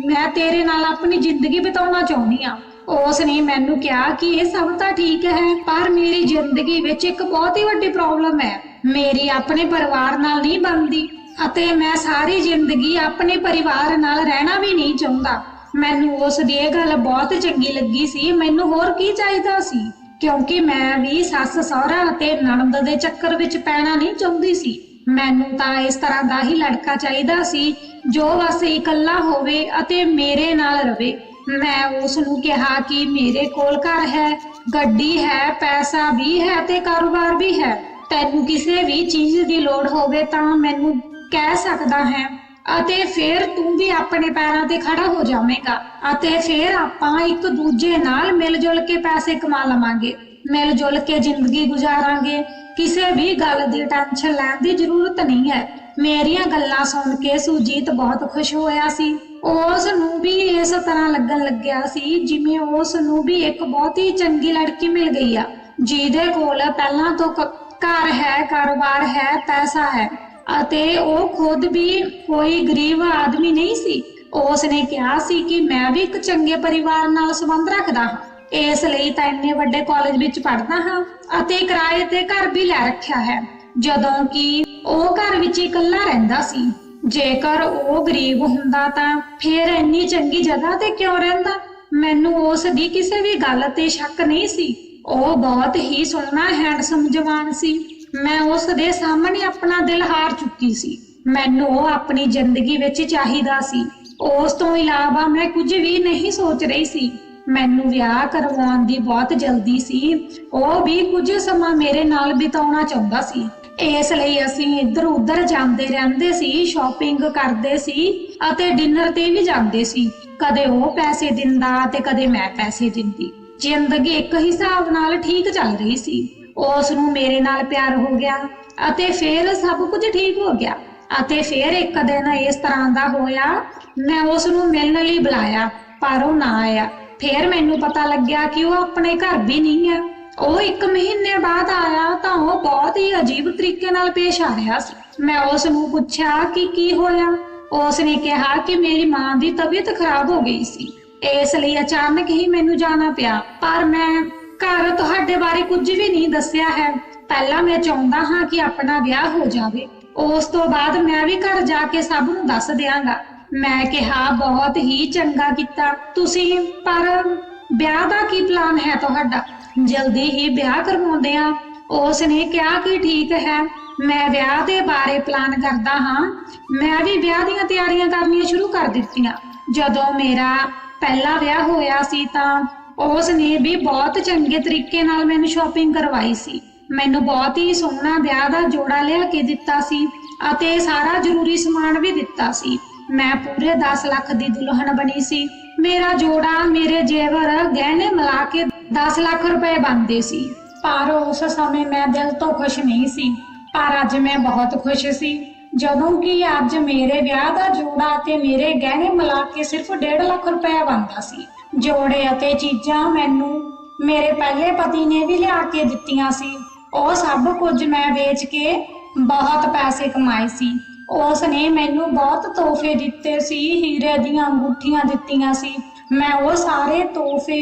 ਮੈਂ ਤੇਰੇ ਨਾਲ ਆਪਣੀ ਜ਼ਿੰਦਗੀ ਬਿਤਾਉਣਾ ਚਾਹੁੰਦੀ ਆ ਉਸ ਨੇ ਮੈਨੂੰ ਕਿਹਾ ਕਿ ਇਹ ਸਭ ਤਾਂ ਠੀਕ ਹੈ, ਪਰ ਮੇਰੀ ਜ਼ਿੰਦਗੀ ਵਿੱਚ ਇੱਕ ਬਹੁਤ ਹੀ ਵੱਡੀ ਪ੍ਰੋਬਲਮ ਹੈ। ਮੇਰੀ ਆਪਣੇ ਪਰਿਵਾਰ ਨਾਲ ਨਹੀਂ ਬਣਦੀ ਅਤੇ ਮੈਂ ਸਾਰੀ ਜ਼ਿੰਦਗੀ ਆਪਣੇ ਪਰਿਵਾਰ ਨਾਲ ਰਹਿਣਾ ਵੀ ਨਹੀਂ ਚਾਹੁੰਦਾ। ਮੈਨੂੰ ਉਸ ਦੀ ਇਹ ਗੱਲ ਬਹੁਤ ਚੰਗੀ ਲੱਗੀ ਸੀ। ਮੈਨੂੰ ਹੋਰ ਕੀ ਚਾਹੀਦਾ ਸੀ? ਕਿਉਂਕਿ ਮੈਂ ਵੀ ਸੱਸ, ਸਹੁਰਾ ਅਤੇ ਨਣਦ ਦੇ ਚੱਕਰ ਵਿੱਚ ਪੈਣਾ ਨਹੀਂ ਚਾਹੁੰਦੀ ਸੀ। ਮੈਨੂੰ ਤਾਂ ਇਸ ਤਰ੍ਹਾਂ ਦਾ ਹੀ ਲੜਕਾ ਚਾਹੀਦਾ ਸੀ, ਜੋ ਬਸ ਇਕੱਲਾ ਹੋਵੇ ਅਤੇ ਮੇਰੇ ਨਾਲ ਰਵੇ। ਮੈਂ ਉਸ ਨੂੰ ਕਿਹਾ ਕਿ ਮੇਰੇ ਕੋਲ ਘਰ ਹੈ, ਗੱਡੀ ਹੈ, ਪੈਸਾ ਵੀ ਹੈ ਤੇ ਕਾਰੋਬਾਰ ਵੀ ਹੈ। ਤੈਨੂੰ ਕਿਸੇ ਵੀ ਚੀਜ਼ ਦੀ ਲੋੜ ਹੋਵੇ ਤਾਂ ਮੈਨੂੰ ਕਹਿ ਸਕਦਾ ਹੈ। ਅਤੇ ਫਿਰ ਤੂੰ ਵੀ ਆਪਣੇ ਪੈਰਾਂ ਤੇ ਖੜਾ ਹੋ ਜਾਵੇਂਗਾ। ਅਤੇ ਫਿਰ ਆਪਾਂ ਇੱਕ ਦੂਜੇ ਨਾਲ ਮਿਲ ਜੁਲ ਕੇ ਪੈਸੇ ਕਮਾ ਲਵਾਂਗੇ। ਮਿਲ ਜੁਲ ਕੇ ਜ਼ਿੰਦਗੀ ਗੁਜ਼ਾਰਾਂਗੇ। ਕਿਸੇ ਵੀ ਗੱਲ ਦੀ ਟੈਨਸ਼ਨ ਲੈਣ ਦੀ ਜ਼ਰੂਰਤ ਨਹੀਂ ਹੈ। ਮੇਰੀਆਂ ਗੱਲਾਂ ਸੁਣ ਕੇ ਸੁਜੀਤ ਬਹੁਤ ਖੁਸ਼ ਹੋਇਆ ਸੀ। ਉਸ ਨੂੰ ਵੀ ਇਸ ਤਰ੍ਹਾਂ ਲੱਗਣ ਲੱਗਿਆ ਸੀ ਜਿਵੇਂ ਉਸ ਨੂੰ ਵੀ ਇੱਕ ਬਹੁਤ ਹੀ ਚੰਗੀ ਲੜਕੀ ਮਿਲ ਗਈ ਆ, ਜਿਹਦੇ ਕੋਲ ਪਹਿਲਾਂ ਤੋਂ ਘਰ ਹੈ ਕਾਰੋਬਾਰ ਹੈ, ਪੈਸਾ ਹੈ ਅਤੇ ਉਹ ਖੁਦ ਵੀ ਕੋਈ ਗਰੀਬ ਆਦਮੀ ਨਹੀਂ ਸੀ। ਉਸ ਨੇ ਕਿਹਾ ਸੀ ਕਿ ਮੈਂ ਵੀ ਇੱਕ ਚੰਗੇ ਪਰਿਵਾਰ ਨਾਲ ਸੰਬੰਧ ਰੱਖਦਾ ਹਾਂ। ਇਸ ਲਈ ਤਾਂ ਇੰਨੇ ਵੱਡੇ ਕਾਲਜ ਵਿੱਚ ਪੜ੍ਹਦਾ ਹਾਂ ਅਤੇ ਕਿਰਾਏ ਤੇ ਘਰ ਵੀ ਲੈ ਰੱਖਿਆ ਹੈ, ਜਦੋਂ ਕਿ ਉਹ ਘਰ ਵਿੱਚ ਇਕੱਲਾ ਰਹਿੰਦਾ ਸੀ। ਜੇਕਰ ਉਹ ਗਰੀਬ ਹੁੰਦਾ ਤਾਂ ਫਿਰ ਇੰਨੀ ਚੰਗੀ ਜਗ੍ਹਾ ਤੇ ਕਿਉਂ ਰਹਿੰਦਾ? ਮੈਨੂੰ ਉਸ ਦੀ ਕਿਸੇ ਵੀ ਗੱਲ ਤੇ ਸ਼ੱਕ ਨਹੀਂ ਸੀ। ਉਹ ਬਹੁਤ ਹੀ ਸੋਹਣਾ ਹੈਂਡਸਮ ਜਵਾਨ ਸੀ। ਮੈਂ ਉਸ ਦੇ ਸਾਹਮਣੇ ਆਪਣਾ ਦਿਲ ਹਾਰ ਚੁੱਕੀ ਸੀ। ਮੈਨੂੰ ਉਹ ਆਪਣੀ ਜ਼ਿੰਦਗੀ ਵਿੱਚ ਚਾਹੀਦਾ ਸੀ। ਉਸ ਤੋਂ ਇਲਾਵਾ ਮੈਂ ਕੁਝ ਵੀ ਨਹੀਂ ਸੋਚ ਰਹੀ ਸੀ। ਮੈਨੂੰ ਵਿਆਹ ਕਰਵਾਉਣ ਦੀ ਬਹੁਤ ਜਲਦੀ ਸੀ। ਉਹ ਵੀ ਕੁਝ ਸਮਾਂ ਮੇਰੇ ਨਾਲ ਬਿਤਾਉਣਾ ਚਾਹੁੰਦਾ ਸੀ। ਇਸ ਲਈ ਅਸੀਂ ਇੱਧਰ ਉੱਧਰ ਜਾਂਦੇ ਰਹਿੰਦੇ ਸੀ ਸ਼ਾਪਿੰਗ ਕਰਦੇ ਸੀ ਅਤੇ ਡਿਨਰ ਤੇ ਵੀ ਜਾਂਦੇ ਸੀ। ਕਦੇ ਉਹ ਪੈਸੇ ਦਿੰਦਾ ਤੇ ਕਦੇ ਮੈਂ ਪੈਸੇ ਦਿੰਦੀ। ਜ਼ਿੰਦਗੀ ਇੱਕ ਹਿਸਾਬ ਨਾਲ ਠੀਕ ਚੱਲ ਰਹੀ ਸੀ। ਉਸ ਨੂੰ ਮੇਰੇ ਨਾਲ ਪਿਆਰ ਹੋ ਗਿਆ ਅਤੇ ਫਿਰ ਸਭ ਕੁਝ ਠੀਕ ਹੋ ਗਿਆ ਅਤੇ ਫਿਰ ਇੱਕ ਦਿਨ ਇਸ ਤਰ੍ਹਾਂ ਦਾ ਹੋਇਆ, ਮੈਂ ਉਸ ਨੂੰ ਮਿਲਣ ਲਈ ਬੁਲਾਇਆ, ਪਰ ਉਹ ਨਾ ਆਇਆ। ਫਿਰ ਮੈਨੂੰ ਪਤਾ ਲੱਗਿਆ ਕਿ ਉਹ ਆਪਣੇ ਘਰ ਵੀ ਨਹੀਂ ਹੈ। ਉਹ ਇੱਕ ਮਹੀਨੇ ਬਾਅਦ ਆਇਆ ਤਾਂ ਉਹ ਬਹੁਤ ਹੀ ਅਜੀਬ ਤਰੀਕੇ ਨਾਲ ਪੇਸ਼ ਆ ਰਿਹਾ ਸੀ। ਮੈਂ ਉਸ ਨੂੰ ਪੁੱਛਿਆ ਕਿ ਕੀ ਹੋਇਆ? ਉਸ ਨੇ ਕਿਹਾ ਕਿ ਮੇਰੀ ਮਾਂ ਦੀ ਤਬੀਅਤ ਖਰਾਬ ਹੋ ਗਈ ਸੀ। ਇਸ ਲਈ ਅਚਾਨਕ ਹੀ ਮੈਨੂੰ ਜਾਣਾ ਪਿਆ। ਪਰ ਮੈਂ ਘਰ ਤੁਹਾਡੇ ਬਾਰੇ ਕੁਝ ਵੀ ਨਹੀਂ ਦੱਸਿਆ ਹੈ। ਪਹਿਲਾਂ ਮੈਂ ਚਾਹੁੰਦਾ ਹਾਂ ਕਿ ਆਪਣਾ ਵਿਆਹ ਹੋ ਜਾਵੇ। ਉਸ ਤੋਂ ਬਾਅਦ ਮੈਂ ਵੀ ਘਰ ਜਾ ਕੇ ਸਭ ਨੂੰ ਦੱਸ ਦਿਆਂਗਾ। ਮੈਂ ਕਿਹਾ, ਬਹੁਤ ਹੀ ਚੰਗਾ ਕੀਤਾ ਤੁਸੀਂ। ਪਰ ਵਿਆਹ ਦਾ ਕੀ ਪਲਾਨ ਹੈ ਤੁਹਾਡਾ? ਜਲਦੀ ਹੀ ਵਿਆਹ ਕਰਵਾਉਂਦੇ ਆ। ਉਸ ਨੇ ਕਿਹਾ ਕਿ ਠੀਕ ਹੈ, ਮੈਂ ਵਿਆਹ ਦੇ ਬਾਰੇ ਪਲਾਨ ਕਰਦਾ ਹਾਂ। ਮੈਂ ਵੀ ਵਿਆਹ ਦੀਆਂ ਤਿਆਰੀਆਂ ਕਰਨੀਆਂ ਸ਼ੁਰੂ ਕਰ ਦਿੱਤੀਆਂ। ਜਦੋਂ ਮੇਰਾ ਪਹਿਲਾ ਵਿਆਹ ਹੋਇਆ ਸੀ ਤਾਂ ਉਸ ਨੇ ਵੀ ਬਹੁਤ ਚੰਗੇ ਤਰੀਕੇ ਨਾਲ ਮੈਨੂੰ ਸ਼ਾਪਿੰਗ ਕਰਵਾਈ ਸੀ। ਮੈਨੂੰ ਬਹੁਤ ਹੀ ਸੋਹਣਾ ਵਿਆਹ ਦਾ ਜੋੜਾ ਲਿਆ ਕੇ ਦਿੱਤਾ ਸੀ ਅਤੇ ਸਾਰਾ ਜ਼ਰੂਰੀ ਸਮਾਨ ਵੀ ਦਿੱਤਾ ਸੀ। ਮੈਂ ਪੂਰੇ 10 ਲੱਖ ਦੀ ਦੁਲਹਨ ਬਣੀ ਸੀ। ਮੇਰਾ ਜੋੜਾ ਮੇਰੇ ਜੇਵਰ ਗਹਿਣੇ ਮਿਲਾ ਕੇ 10 ਲੱਖ ਰੁਪਏ ਬਣਦੇ ਸੀ। ਪਰ ਉਸ ਸਮੇਂ ਮੈਂ ਦਿਲ ਤੋਂ ਖੁਸ਼ ਨਹੀਂ ਸੀ। ਪਰ ਅੱਜ ਮੈਂ ਬਹੁਤ ਖੁਸ਼ ਸੀ। ਜਦੋਂ ਕਿ ਅੱਜ ਮੇਰੇ ਵਿਆਹ ਦਾ ਜੋੜਾ ਤੇ ਮੇਰੇ ਗਹਿਣੇ ਮਿਲਾ ਕੇ ਸਿਰਫ 1.5 ਲੱਖ ਰੁਪਏ ਬਣਦਾ ਸੀ। ਜੋੜੇ ਅਤੇ ਚੀਜ਼ਾਂ ਮੈਨੂੰ ਮੇਰੇ ਪਹਿਲੇ ਪਤੀ ਨੇ ਵੀ ਲਿਆ ਕੇ ਦਿੱਤੀਆਂ ਸੀ। ਉਹ ਸਭ ਕੁਝ ਮੈਂ ਵੇਚ ਕੇ ਬਹੁਤ ਪੈਸੇ ਕਮਾਏ ਸੀ। ਉਸ ਨੇ ਮੈਨੂੰ ਬਹੁਤ ਤੋਹਫੇ ਦਿੱਤੇ ਸੀ, ਹੀਰੇ ਦੀਆਂ ਅੰਗੂਠੀਆਂ ਦਿੱਤੀਆਂ ਸੀ। ਮੈਂ ਉਹ ਸਾਰੇ ਤੋਹਫੇ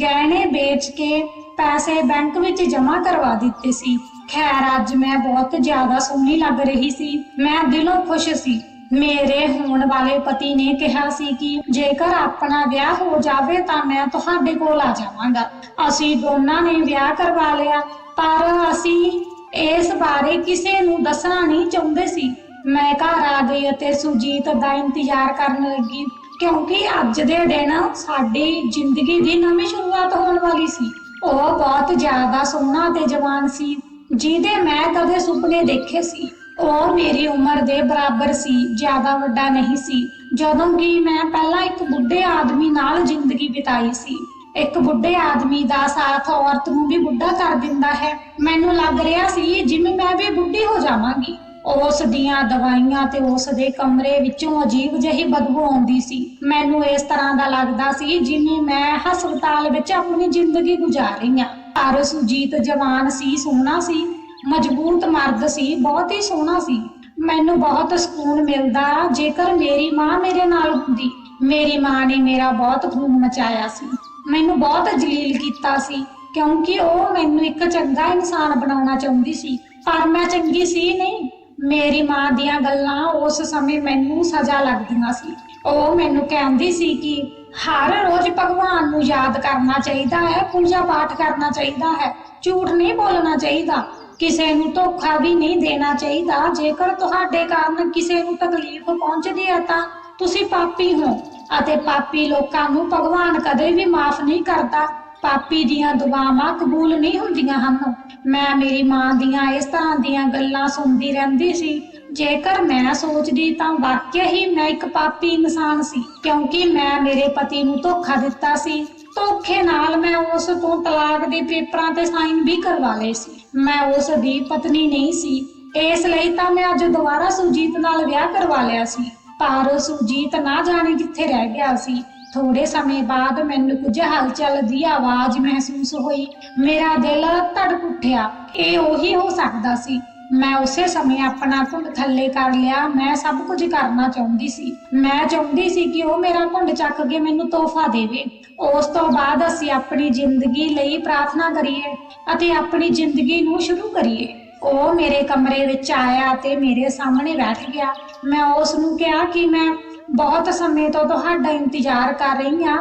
ਗਹਿਣੇ ਵੇਚ ਕੇ ਪੈਸੇ ਬੈਂਕ ਵਿੱਚ ਜਮ੍ਹਾਂ ਕਰਵਾ ਦਿੱਤੇ ਸੀ। ਖੈਰ, ਅੱਜ ਮੈਂ ਬਹੁਤ ਜ਼ਿਆਦਾ ਸੋਹਣੀ ਲੱਗ ਰਹੀ ਸੀ। ਮੈਂ ਦਿਲੋਂ ਖੁਸ਼ ਸੀ। ਮੇਰੇ ਹੋਣ ਵਾਲੇ ਪਤੀ ਨੇ ਕਿਹਾ ਸੀ ਕਿ ਜੇਕਰ ਆਪਣਾ ਵਿਆਹ ਹੋ ਜਾਵੇ ਤਾਂ ਮੈਂ ਤੁਹਾਡੇ ਕੋਲ ਆ ਜਾਵਾਂਗਾ। ਅਸੀਂ ਦੋਨਾਂ ਨੇ ਵਿਆਹ ਕਰਵਾ ਲਿਆ, ਪਰ ਅਸੀਂ ਇਸ ਬਾਰੇ ਕਿਸੇ ਨੂੰ ਦੱਸਣਾ ਨਹੀਂ ਚਾਹੁੰਦੇ ਸੀ। ਮੈਂ ਘਰ ਆ ਗਈ ਅਤੇ ਸੁਜੀਤ ਦਾ ਇੰਤਜ਼ਾਰ ਕਰਨ ਲੱਗੀ। ਕਿਉਂਕਿ ਅੱਜ ਦੇ ਦਿਨ ਸਾਡੀ ਜ਼ਿੰਦਗੀ ਦੀ ਨਵੀਂ ਸ਼ੁਰੂਆਤ ਹੋਣ ਵਾਲੀ ਸੀ। ਉਹ ਬਹੁਤ ਜ਼ਿਆਦਾ ਸੋਹਣਾ ਤੇ ਜਵਾਨ ਸੀ, ਜਿਹਦੇ ਮੈਂ ਕਦੇ ਸੁਪਨੇ ਦੇਖੇ ਸੀ। ਉਹ ਮੇਰੀ ਉਮਰ ਦੇ ਬਰਾਬਰ ਸੀ, ਜ਼ਿਆਦਾ ਵੱਡਾ ਨਹੀਂ ਸੀ। ਜਦੋਂ ਕਿ ਮੈਂ ਪਹਿਲਾਂ ਇੱਕ ਬੁੱਢੇ ਆਦਮੀ ਨਾਲ ਜ਼ਿੰਦਗੀ ਬਿਤਾਈ ਸੀ। ਇੱਕ ਬੁੱਢੇ ਆਦਮੀ ਦਾ ਸਾਥ ਔਰਤ ਨੂੰ ਵੀ ਬੁੱਢਾ ਕਰ ਦਿੰਦਾ ਹੈ। ਮੈਨੂੰ ਲੱਗ ਰਿਹਾ ਸੀ, ਜਿਵੇਂ ਮੈਂ ਵੀ ਬੁੱਢੀ ਹੋ ਜਾਵਾਂਗੀ। ਉਸ ਦੀਆਂ ਦਵਾਈਆਂ ਤੇ ਉਸ ਦੇ ਕਮਰੇ ਵਿੱਚੋਂ ਅਜੀਬ ਜਿਹੀ ਬਦਬੂ ਆਉਂਦੀ ਸੀ। ਮੈਨੂੰ ਇਸ ਤਰ੍ਹਾਂ ਦਾ ਲੱਗਦਾ ਸੀ ਜਿਵੇਂ ਮੈਂ ਹਸਪਤਾਲ ਵਿੱਚ ਆਪਣੀ ਜ਼ਿੰਦਗੀ ਗੁਜ਼ਾਰ ਰਹੀ ਹਾਂ ਪਰ ਸੁਜੀਤ ਜਵਾਨ ਸੀ, ਸੋਹਣਾ ਸੀ, ਮਜ਼ਬੂਤ ਮਰਦ ਸੀ, ਬਹੁਤ ਹੀ ਸੋਹਣਾ ਸੀ। ਮੈਨੂੰ ਬਹੁਤ ਸਕੂਨ ਮਿਲਦਾ ਜੇਕਰ ਮੇਰੀ ਮਾਂ ਮੇਰੇ ਨਾਲ ਹੁੰਦੀ। ਮੇਰੀ ਮਾਂ ਨੇ ਮੇਰਾ ਬਹੁਤ ਖੂਨ ਮਚਾਇਆ ਸੀ। ਮੈਨੂੰ ਬਹੁਤ ਜਲੀਲ ਕੀਤਾ ਸੀ, ਕਿਉਂਕਿ ਉਹ ਮੈਨੂੰ ਇੱਕ ਚੰਗਾ ਇਨਸਾਨ ਬਣਾਉਣਾ ਚਾਹੁੰਦੀ ਸੀ। ਪਰ ਮੈਂ ਚੰਗੀ ਸੀ ਨਹੀਂ। ਮੇਰੀ ਮਾਂ ਦੀਆਂ ਗੱਲਾਂ ਉਸ ਸਮੇਂ ਮੈਨੂੰ ਸਜ਼ਾ ਲੱਗਦੀਆਂ ਸੀ। ਉਹ ਮੈਨੂੰ ਕਹਿੰਦੀ ਸੀ ਕਿ ਹਰ ਰੋਜ਼ ਭਗਵਾਨ ਨੂੰ ਯਾਦ ਕਰਨਾ ਚਾਹੀਦਾ ਹੈ, ਪੂਜਾ ਪਾਠ ਕਰਨਾ ਚਾਹੀਦਾ ਹੈ, ਝੂਠ ਨਹੀਂ ਬੋਲਣਾ ਚਾਹੀਦਾ, ਕਿਸੇ ਨੂੰ ਧੋਖਾ ਵੀ ਨਹੀਂ ਦੇਣਾ ਚਾਹੀਦਾ। ਜੇਕਰ ਤੁਹਾਡੇ ਕਾਰਨ ਕਿਸੇ ਨੂੰ ਤਕਲੀਫ ਪਹੁੰਚਦੀ ਹੈ ਤਾਂ ਤੁਸੀਂ ਪਾਪੀ ਹੋ ਅਤੇ ਪਾਪੀ ਲੋਕਾਂ ਨੂੰ ਭਗਵਾਨ ਕਦੇ ਵੀ ਮਾਫ ਨਹੀਂ ਕਰਦਾ। ਪਾਪੀ ਦੀਆਂ ਦੁਆਵਾਂ ਕਬੂਲ ਨਹੀਂ ਹੁੰਦੀਆਂ ਹਨ। ਮੈਂ ਮੇਰੀ ਮਾਂ ਦੀਆਂ ਇਸ ਤਰ੍ਹਾਂ ਦੀਆਂ ਗੱਲਾਂ ਸੁਣਦੀ ਰਹਿੰਦੀ ਸੀ। ਜੇਕਰ ਮੈਂ ਸੋਚਦੀ ਤਾਂ ਵਾਕਿਆ ਹੀ ਮੈਂ ਇੱਕ ਪਾਪੀ ਇਨਸਾਨ ਸੀ, ਕਿਉਂਕਿ ਮੈਂ ਮੇਰੇ ਪਤੀ ਨੂੰ ਧੋਖਾ ਦਿੱਤਾ ਸੀ। ਧੋਖੇ ਨਾਲ ਮੈਂ ਉਸ ਤੋਂ ਤਲਾਕ ਦੇ ਪੇਪਰਾਂ ਤੇ ਸਾਈਨ ਵੀ ਕਰਵਾ ਲਏ ਸੀ। ਮੈਂ ਉਸ ਦੀ ਪਤਨੀ ਨਹੀਂ ਸੀ। ਇਸ ਲਈ ਤਾਂ ਮੈਂ ਅੱਜ ਦੁਬਾਰਾ ਸੁਜੀਤ ਨਾਲ ਵਿਆਹ ਕਰਵਾ ਲਿਆ ਸੀ। ਪਰ ਸੁਜੀਤ ਨਾ ਜਾਣੇ ਕਿੱਥੇ ਰਹਿ ਗਿਆ ਸੀ। ਥੋੜੇ ਸਮੇਂ ਬਾਅਦ ਮੈਨੂੰ ਕੁਝ ਹਲਚਲ ਦੀ ਆਵਾਜ਼ ਮਹਿਸੂਸ ਹੋਈ। ਮੇਰਾ ਦਿਲ ਧੜਕ ਉੱਠਿਆ। ਇਹ ਉਹੀ ਹੋ ਸਕਦਾ ਸੀ। ਮੈਂ ਉਸੇ ਸਮੇਂ ਆਪਣਾ ਘੁੰਡ ਥੱਲੇ ਕਰ ਲਿਆ। ਮੈਂ ਸਭ ਕੁਝ ਕਰਨਾ ਚਾਹੁੰਦੀ ਸੀ। ਮੈਂ ਚਾਹੁੰਦੀ ਸੀ ਕਿ ਉਹ ਮੇਰਾ ਘੁੰਡ ਚੱਕ ਕੇ ਮੈਨੂੰ ਤੋਹਫਾ ਦੇਵੇ। ਉਸ ਤੋਂ ਬਾਅਦ ਅਸੀਂ ਆਪਣੀ ਜ਼ਿੰਦਗੀ ਲਈ ਪ੍ਰਾਰਥਨਾ ਕਰੀਏ ਅਤੇ ਆਪਣੀ ਜ਼ਿੰਦਗੀ ਨੂੰ ਸ਼ੁਰੂ ਕਰੀਏ। ਉਹ ਮੇਰੇ ਕਮਰੇ ਵਿੱਚ ਆਇਆ ਤੇ ਮੇਰੇ ਸਾਹਮਣੇ ਬੈਠ ਗਿਆ। ਮੈਂ ਉਸ ਨੂੰ ਕਿਹਾ ਕਿ ਮੈਂ ਬਹੁਤ ਸਮੇਂ ਤੋਂ ਤੁਹਾਡਾ ਇੰਤਜ਼ਾਰ ਕਰ ਰਹੀ ਹਾਂ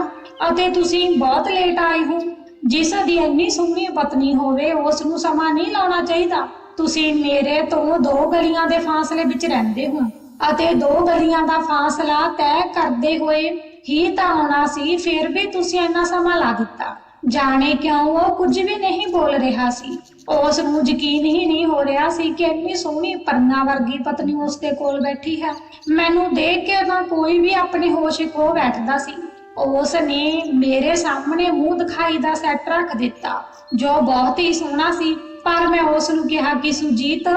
ਅਤੇ ਤੁਸੀਂ ਬਹੁਤ ਲੇਟ ਆਏ ਹੋ। ਜਿਸ ਦੀ ਇੰਨੀ ਸੋਹਣੀ ਪਤਨੀ ਹੋਵੇ, ਉਸ ਨੂੰ ਸਮਾਂ ਨਹੀਂ ਲਾਉਣਾ ਚਾਹੀਦਾ। ਤੁਸੀਂ ਮੇਰੇ ਤੋਂ ਦੋ ਗਲੀਆਂ ਦੇ ਫਾਸਲੇ ਵਿੱਚ ਰਹਿੰਦੇ ਹੋ ਅਤੇ ਦੋ ਗਲੀਆਂ ਦਾ ਫਾਸਲਾ ਤੈਅ ਕਰਦੇ ਹੋਏ ਹੀ ਤਾਂ ਆਉਣਾ ਸੀ, ਫਿਰ ਵੀ ਤੁਸੀਂ ਇੰਨਾ ਸਮਾਂ ਲਾ ਦਿੱਤਾ। ਜਾਣੇ ਕਿਉਂ? ਉਹ ਕੁਝ ਵੀ ਨਹੀਂ ਬੋਲ ਰਿਹਾ ਸੀ। ਉਸ ਨੂੰ ਯਕੀਨ ਹੀ ਨਹੀਂ ਹੋ ਰਿਹਾ ਸੀ ਕਿ ਇੰਨੀ ਸੋਹਣੀ ਪਰਨਾ ਵਰਗੀ ਪਤਨੀ ਉਸ ਦੇ ਕੋਲ ਬੈਠੀ ਹੈ। ਮੈਨੂੰ ਦੇਖ ਕੇ ਤਾਂ ਕੋਈ ਵੀ ਆਪਣੇ ਹੋਸ਼ ਖੋ ਬੈਠਦਾ ਸੀ। ਉਸ ਨੇ ਮੇਰੇ ਸਾਹਮਣੇ ਮੂੰਹ ਦਿਖਾਈ ਦਾ ਸੈੱਟ ਰੱਖ ਦਿੱਤਾ, ਜੋ ਬਹੁਤ ਹੀ ਸੋਹਣਾ ਸੀ। ਪਰ ਮੈਂ ਉਸ ਨੂੰ ਕਿਹਾ ਕਿ, ਸੁਜੀਤ,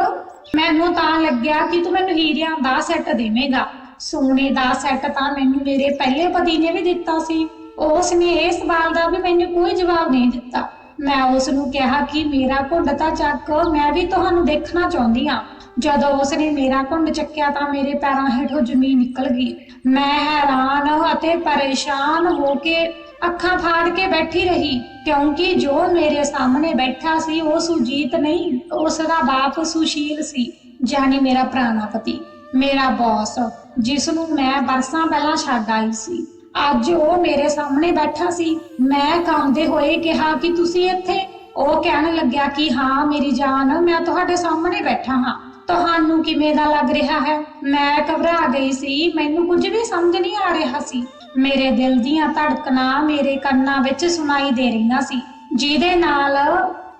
ਮੈਨੂੰ ਤਾਂ ਲੱਗਿਆ ਕਿ ਤੂੰ ਮੈਨੂੰ ਹੀਰਿਆਂ ਦਾ ਸੈੱਟ ਦੇਵੇਂਗਾ। ਸੋਨੇ ਦਾ ਸੈੱਟ ਤਾਂ ਮੈਨੂੰ ਮੇਰੇ ਪਹਿਲੇ ਪਤੀ ਨੇ ਵੀ ਦਿੱਤਾ ਸੀ। ਉਸ ਨੇ ਇਸ ਸਵਾਲ ਦਾ ਵੀ ਮੈਨੂੰ ਕੋਈ ਜਵਾਬ ਨਹੀਂ ਦਿੱਤਾ। ਮੈਂ ਉਸ ਨੂੰ ਕਿਹਾ ਕਿ ਮੇਰਾ ਘੁੰਡ ਤਾਂ ਚੱਕ, ਮੈਂ ਵੀ ਤੁਹਾਨੂੰ ਦੇਖਣਾ ਚਾਹੁੰਦੀ ਹਾਂ। ਜਦੋਂ ਉਸ ਨੇ ਮੇਰਾ ਘੁੰਡ ਚੱਕਿਆ ਤਾਂ ਮੇਰੇ ਪੈਰਾਂ ਹੇਠੋਂ ਜ਼ਮੀਨ ਨਿਕਲ ਗਈ। ਮੈਂ ਹੈਰਾਨ ਅਤੇ ਪਰੇਸ਼ਾਨ ਹੋ ਕੇ ਅੱਖਾਂ ਫਾੜ ਕੇ ਬੈਠੀ ਰਹੀ, ਕਿਉਂਕਿ ਜੋ ਮੇਰੇ ਸਾਹਮਣੇ ਬੈਠਾ ਸੀ, ਉਹ ਸੁਜੀਤ ਨਹੀਂ, ਉਸ ਦਾ ਬਾਪ ਸੁਸ਼ੀਲ ਸੀ ਜਾਨੀ ਮੇਰਾ ਪੁਰਾਣਾ ਪਤੀ ਮੇਰਾ ਬੌਸ ਜਿਸ ਨੂੰ ਮੈਂ ਬਰਸਾਂ ਪਹਿਲਾਂ ਛੱਡ ਆਈ ਸੀ। ਅੱਜ ਉਹ ਮੇਰੇ ਸਾਹਮਣੇ ਬੈਠਾ ਸੀ। ਮੈਂ ਕਾਂਦੇ ਹੋਏ ਕਿਹਾ ਕਿ ਤੁਸੀਂ ਇੱਥੇ? ਉਹ ਕਹਿਣ ਲੱਗਿਆ ਕਿ ਹਾਂ, ਮੇਰੀ ਜਾਨ, ਮੈਂ ਤੁਹਾਡੇ ਸਾਹਮਣੇ ਬੈਠਾ ਹਾਂ। ਤੁਹਾਨੂੰ ਕਿਵੇਂ ਦਾ ਲੱਗ ਰਿਹਾ ਹੈ? ਮੈਂ ਘਬਰਾ ਗਈ ਸੀ। ਮੈਨੂੰ ਕੁਝ ਵੀ ਸਮਝ ਨਹੀਂ ਆ ਰਿਹਾ ਸੀ। ਮੇਰੇ ਦਿਲ ਦੀਆਂ ਧੜਕਣਾਂ ਮੇਰੇ ਕੰਨਾਂ ਵਿੱਚ ਸੁਣਾਈ ਦੇ ਰਹੀਆਂ ਸੀ। ਜਿਹਦੇ ਨਾਲ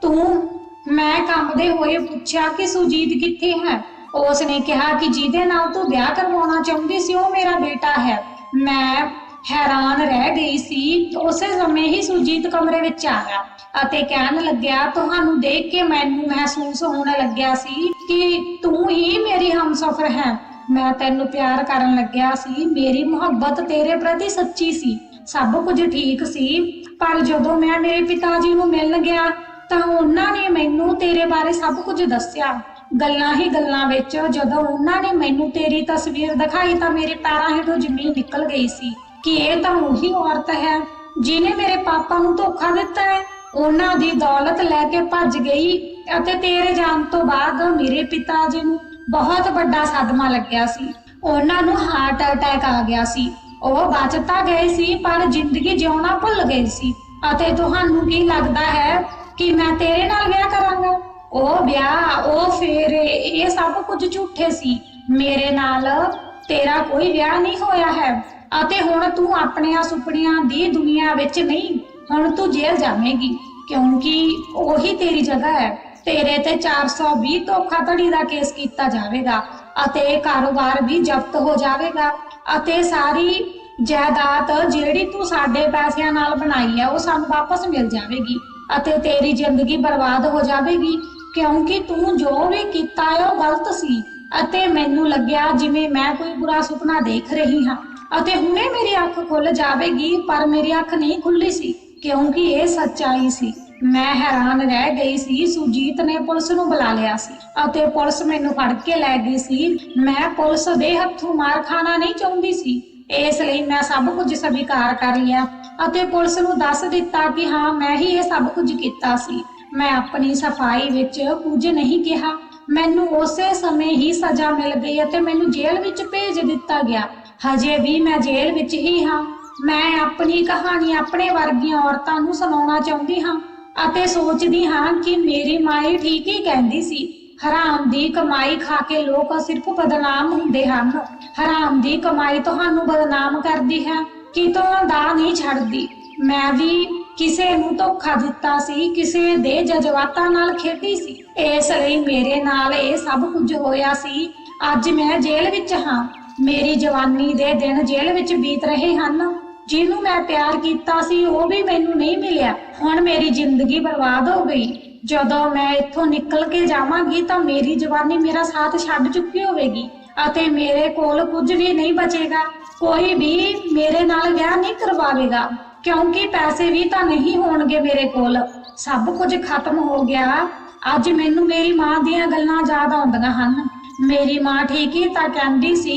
ਤੂੰ, ਮੈਂ ਕੰਬਦੇ ਹੋਏ ਪੁੱਛਿਆ ਕਿ ਸੁਜੀਤ ਕਿੱਥੇ ਹੈ? ਉਸ ਨੇ ਕਿਹਾ ਕਿ ਜਿਹਦੇ ਨਾਲ ਤੂੰ ਵਿਆਹ ਕਰਵਾਉਣਾ ਚਾਹੁੰਦੀ ਸੀ, ਉਹ ਮੇਰਾ ਬੇਟਾ ਹੈ। ਮੈਂ ਹੈਰਾਨ ਰਹਿ ਗਈ ਸੀ ਉਸੇ ਸਮੇਂ ਹੀ ਸੁਜੀਤ ਕਮਰੇ ਵਿੱਚ ਆਇਆ ਅਤੇ ਕਹਿਣ ਲੱਗਿਆ, ਤੁਹਾਨੂੰ ਦੇਖ ਕੇ ਮੈਨੂੰ ਮਹਿਸੂਸ ਹੋਣ ਲੱਗਿਆ ਸੀ ਕਿ ਤੂੰ ਹੀ ਮੇਰੀ ਹਮਸਫਰ ਹੈ। ਮੈਂ ਤੈਨੂੰ ਪਿਆਰ ਕਰਨ ਲੱਗਿਆ ਸੀ। ਮੇਰੀ ਮੁਹੱਬਤ ਤੇਰੇ ਪ੍ਰਤੀ ਸੱਚੀ ਸੀ। ਸਭ ਕੁਝ ਠੀਕ ਸੀ। ਪਰ ਜਦੋਂ ਮੈਂ ਮੇਰੇ ਪਿਤਾ ਜੀ ਨੂੰ ਮਿਲਣ ਗਿਆ, ਤਾਂ ਉਹਨਾਂ ਨੇ ਮੈਨੂੰ ਤੇਰੇ ਬਾਰੇ ਸਭ ਕੁਝ ਦੱਸਿਆ। ਗੱਲਾਂ ਹੀ ਗੱਲਾਂ ਵਿੱਚ ਜਦੋਂ ਉਹਨਾਂ ਨੇ ਮੈਨੂੰ ਤੇਰੀ ਤਸਵੀਰ ਦਿਖਾਈ, ਤਾਂ ਮੇਰੇ ਪੈਰਾਂ ਹੇਠੋਂ ਜ਼ਮੀਨ ਨਿਕਲ ਗਈ ਸੀ। ਕਿ ਇਹ ਤਾਂ ਉਹੀ ਔਰਤ ਹੈ ਜਿਨੇ ਮੇਰੇ ਪਾਪਾ ਨੂੰ ਧੋਖਾ ਦਿੱਤਾ ਹੈ। ਉਹਨਾਂ ਦੀ ਦੌਲਤ ਲੈ ਕੇ ਭੱਜ ਗਈ ਅਤੇ ਤੇਰੇ ਜਾਣ ਤੋਂ ਬਾਅਦ ਮੇਰੇ ਪਿਤਾ ਜੀ ਨੂੰ ਬਹੁਤ ਵੱਡਾ ਸਦਮਾ ਲੱਗਿਆ ਸੀ। ਉਹਨਾਂ ਨੂੰ ਹਾਰਟ ਅਟੈਕ ਆ ਗਿਆ ਸੀ। ਉਹ ਬਚ ਤਾਂ ਗਏ ਸੀ, ਪਰ ਜ਼ਿੰਦਗੀ ਜਿਉਣਾ ਭੁੱਲ ਗਏ ਸੀ। ਅਤੇ ਤੁਹਾਨੂੰ ਕੀ ਲੱਗਦਾ ਹੈ ਕਿ ਮੈਂ ਤੇਰੇ ਨਾਲ ਵਿਆਹ ਕਰਾਂਗਾ? ਉਹ ਵਿਆਹ, ਉਹ ਫੇਰੇ, ਇਹ ਸਭ ਕੁਝ ਝੂਠੇ ਸੀ। ਮੇਰੇ ਨਾਲ ਤੇਰਾ ਕੋਈ ਵਿਆਹ ਨਹੀਂ ਹੋਇਆ ਹੈ। ਅਤੇ ਹੁਣ ਤੂੰ ਆਪਣੀਆਂ ਸੁਪਨਿਆਂ ਦੀ ਦੁਨੀਆ ਵਿੱਚ ਨਹੀਂ, ਹੁਣ ਤੂੰ ਜੇਲ੍ਹ ਜਾਵੇਂਗੀ। ਕਿਉਂਕਿ ਉਹੀ ਤੇਰੀ ਜਗ੍ਹਾ ਹੈ। ਤੇਰੇ ਤੇ 420 ਧੋਖਾਧੜੀ ਦਾ ਕੇਸ ਕੀਤਾ ਜਾਵੇਗਾ ਅਤੇ ਕਾਰੋਬਾਰ ਵੀ ਜ਼ਬਤ ਹੋ ਜਾਵੇਗਾ ਅਤੇ ਸਾਰੀ ਜਾਇਦਾਦ ਜਿਹੜੀ ਤੂੰ ਸਾਡੇ ਪੈਸਿਆਂ ਨਾਲ ਬਣਾਈ ਹੈ, ਉਹ ਸਾਨੂੰ ਵਾਪਸ ਮਿਲ ਜਾਵੇਗੀ ਅਤੇ ਤੇਰੀ ਜ਼ਿੰਦਗੀ ਬਰਬਾਦ ਹੋ ਜਾਵੇਗੀ। ਕਿਉਂਕਿ ਤੂੰ ਜੋ ਵੀ ਕੀਤਾ ਹੈ, ਉਹ ਗਲਤ ਸੀ ਅਤੇ ਮੈਨੂੰ ਲੱਗਿਆ ਜਿਵੇਂ ਮੈਂ ਕੋਈ ਬੁਰਾ ਸੁਪਨਾ ਦੇਖ ਰਹੀ ਹਾਂ। ਅਤੇ ਹੁਣੇ ਮੇਰੀ ਅੱਖ ਖੁੱਲ ਜਾਵੇਗੀ, ਪਰ ਮੇਰੀ ਅੱਖ ਨਹੀਂ ਖੁੱਲੀ ਸੀ, ਕਿਉਂਕਿ ਇਹ ਸੱਚਾਈ ਸੀ। ਮੈਂ ਹੈਰਾਨ ਰਹਿ ਗਈ ਸੀ ਸੁਜੀਤ ਨੇ ਪੁਲਿਸ ਨੂੰ ਬੁਲਾ ਲਿਆ ਸੀ ਅਤੇ ਪੁਲਿਸ ਮੈਨੂੰ ਫੜ ਕੇ ਲੈ ਗਈ ਸੀ। ਮੈਂ ਪੁਲਿਸ ਦੇ ਹੱਥੋਂ ਮਾਰ ਖਾਣਾ ਨਹੀਂ ਚਾਹੁੰਦੀ ਸੀ। ਇਸ ਲਈ ਮੈਂ ਸਭ ਕੁਝ ਸਵੀਕਾਰ ਕਰ ਲਿਆ ਅਤੇ ਪੁਲਿਸ ਨੂੰ ਦੱਸ ਦਿੱਤਾ ਕਿ ਹਾਂ, ਮੈਂ ਹੀ ਇਹ ਸਭ ਕੁਝ ਕੀਤਾ ਸੀ। ਮੈਂ ਆਪਣੀ ਸਫ਼ਾਈ ਵਿੱਚ ਕੁਝ ਨਹੀਂ ਕਿਹਾ। ਮੈਨੂੰ ਉਸੇ ਸਮੇਂ ਹੀ ਸਜ਼ਾ ਮਿਲ ਗਈ ਅਤੇ ਮੈਨੂੰ ਜੇਲ੍ਹ ਵਿੱਚ ਭੇਜ ਦਿੱਤਾ ਗਿਆ। ਹਜੇ ਵੀ ਮੈਂ ਜੇਲ੍ਹ ਵਿੱਚ ਹੀ ਹਾਂ। ਮੈਂ ਆਪਣੀ ਕਹਾਣੀ ਆਪਣੇ ਵਰਗੀਆਂ ਔਰਤਾਂ ਨੂੰ ਸੁਣਾਉਣਾ ਚਾਹੁੰਦੀ ਹਾਂ ਅਤੇ ਸੋਚਦੀ ਹਾਂ ਕਿ ਮੇਰੀ ਮਾਂ ਠੀਕ ਹੀ ਕਹਿੰਦੀ ਸੀ, ਹਰਾਮ ਦੀ ਕਮਾਈ ਖਾ ਕੇ ਲੋਕ ਸਿਰਫ ਬਦਨਾਮ ਹੁੰਦੇ ਹਨ। ਹਰਾਮ ਦੀ ਕਮਾਈ ਤੁਹਾਨੂੰ ਬਦਨਾਮ ਕਰਦੀ ਹੈ ਕਿਤੋਂ ਦਾ ਨਹੀਂ ਛੱਡਦੀ? ਮੈਂ ਵੀ ਕਿਸੇ ਨੂੰ ਧੋਖਾ ਦਿੱਤਾ ਸੀ, ਕਿਸੇ ਦੇ ਜਜ਼ਬਾਤਾਂ ਨਾਲ ਖੇਡੀ ਸੀ। ਇਸ ਲਈ ਮੇਰੇ ਨਾਲ ਇਹ ਸਭ ਕੁਝ ਹੋਇਆ ਸੀ। ਅੱਜ ਮੈਂ ਜੇਲ੍ਹ ਵਿੱਚ ਹਾਂ। ਮੇਰੀ ਜਵਾਨੀ ਦੇ ਦਿਨ ਜੇਲ੍ਹ ਵਿੱਚ ਬੀਤ ਰਹੇ ਹਨ। ਜਿਹਨੂੰ ਮੈਂ ਪਿਆਰ ਕੀਤਾ ਸੀ, ਉਹ ਵੀ ਮੈਨੂੰ ਨਹੀਂ ਮਿਲਿਆ। ਹੁਣ ਮੇਰੀ ਜ਼ਿੰਦਗੀ ਬਰਬਾਦ ਹੋ ਗਈ। ਜਦੋਂ ਮੈਂ ਇੱਥੋਂ ਨਿਕਲ ਕੇ ਜਾਵਾਂਗੀ, ਤਾਂ ਮੇਰੀ ਜਵਾਨੀ ਮੇਰਾ ਸਾਥ ਛੱਡ ਚੁੱਕੀ ਹੋਵੇਗੀ ਅਤੇ ਮੇਰੇ ਕੋਲ ਕੁਝ ਵੀ ਨਹੀਂ ਬਚੇਗਾ। ਕੋਈ ਵੀ ਮੇਰੇ ਨਾਲ ਵਿਆਹ ਨਹੀਂ ਕਰਵਾਵੇਗਾ, ਕਿਉਂਕਿ ਪੈਸੇ ਵੀ ਤਾਂ ਨਹੀਂ ਹੋਣਗੇ ਮੇਰੇ ਕੋਲ। ਸਭ ਕੁਝ ਖਤਮ ਹੋ ਗਿਆ। ਅੱਜ ਮੈਨੂੰ ਮੇਰੀ ਮਾਂ ਦੀਆਂ ਗੱਲਾਂ ਯਾਦ ਆਉਂਦੀਆਂ ਹਨ। ਮੇਰੀ ਮਾਂ ਠੀਕ ਹੀ ਤਾਂ ਕਹਿੰਦੀ ਸੀ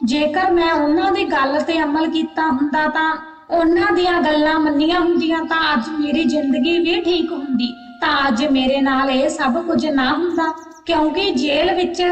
ਜੇਕਰ ਮੈਂ ਉਹਨਾਂ ਦੀ ਗੱਲ ਤੇ ਅਮਲ ਕੀਤਾ ਹੁੰਦਾ ਤਾਂ ਉਹਨਾਂ ਦੀਆਂ ਗੱਲਾਂ ਮੰਨੀਆਂ ਹੁੰਦੀਆਂ ਤਾਂ ਅੱਜ ਮੇਰੀ ਜ਼ਿੰਦਗੀ ਵੀ ਠੀਕ ਹੁੰਦੀ। ਤਾਂ ਅੱਜ ਮੇਰੇ ਨਾਲ ਇਹ ਸਭ ਕੁਝ ਨਾ ਹੁੰਦਾ, ਕਿਉਂਕਿ ਜੇਲ੍ਹ ਵਿੱਚ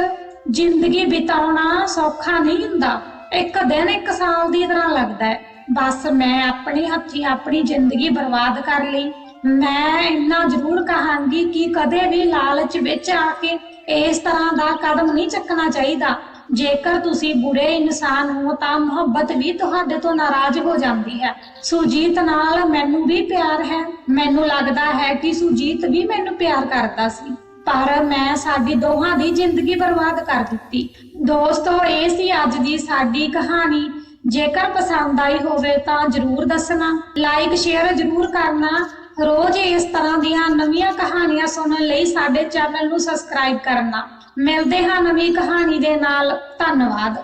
ਜ਼ਿੰਦਗੀ ਬਿਤਾਉਣਾ ਸੌਖਾ ਨਹੀਂ ਹੁੰਦਾ। ਇੱਕ ਦਿਨ ਇੱਕ ਸਾਲ ਦੀ ਤਰ੍ਹਾਂ ਲੱਗਦਾ ਹੈ। ਬਸ ਮੈਂ ਆਪਣੇ ਹੱਥੀਂ ਆਪਣੀ ਜ਼ਿੰਦਗੀ ਬਰਬਾਦ ਕਰ ਲਈ। ਮੈਂ ਇੰਨਾ ਜ਼ਰੂਰ ਕਹਾਂਗੀ ਕਿ ਕਦੇ ਵੀ ਲਾਲਚ ਵਿੱਚ ਆ ਕੇ ਇਸ ਤਰ੍ਹਾਂ ਦਾ ਕਦਮ ਨਹੀਂ ਚੱਕਣਾ ਚਾਹੀਦਾ। ਜੇਕਰ ਤੁਸੀਂ ਬੁਰੇ ਇਨਸਾਨ ਹੋ, ਤਾਂ ਮੁਹੱਬਤ ਵੀ ਤੁਹਾਡੇ ਤੋਂ ਨਾਰਾਜ਼ ਹੋ ਜਾਂਦੀ ਹੈ। ਸੁਜੀਤ ਨਾਲ ਮੈਨੂੰ ਵੀ ਪਿਆਰ ਹੈ। ਮੈਨੂੰ ਲੱਗਦਾ ਹੈ ਕਿ ਸੁਜੀਤ ਵੀ ਮੈਨੂੰ ਪਿਆਰ ਕਰਦਾ ਸੀ। ਪਰ ਮੈਂ ਸਾਡੀ ਦੋਹਾਂ ਦੀ ਜ਼ਿੰਦਗੀ ਬਰਬਾਦ ਕਰ ਦਿੱਤੀ। ਦੋਸਤੋ, ਇਹ ਸੀ ਅੱਜ ਦੀ ਸਾਡੀ ਕਹਾਣੀ। ਜੇਕਰ ਪਸੰਦ ਆਈ ਹੋਵੇ ਤਾਂ ਜਰੂਰ ਦੱਸਣਾ। ਲਾਈਕ ਸ਼ੇਅਰ ਜਰੂਰ ਕਰਨਾ। ਰੋਜ਼ ਇਸ ਤਰ੍ਹਾਂ ਦੀਆਂ ਨਵੀਆਂ ਕਹਾਣੀਆਂ ਸੁਣਨ ਲਈ ਸਾਡੇ ਚੈਨਲ ਨੂੰ ਸਬਸਕ੍ਰਾਈਬ ਕਰਨਾ। ਮਿਲਦੇ ਹਾਂ ਨਵੀਂ ਕਹਾਣੀ ਦੇ ਨਾਲ। ਧੰਨਵਾਦ।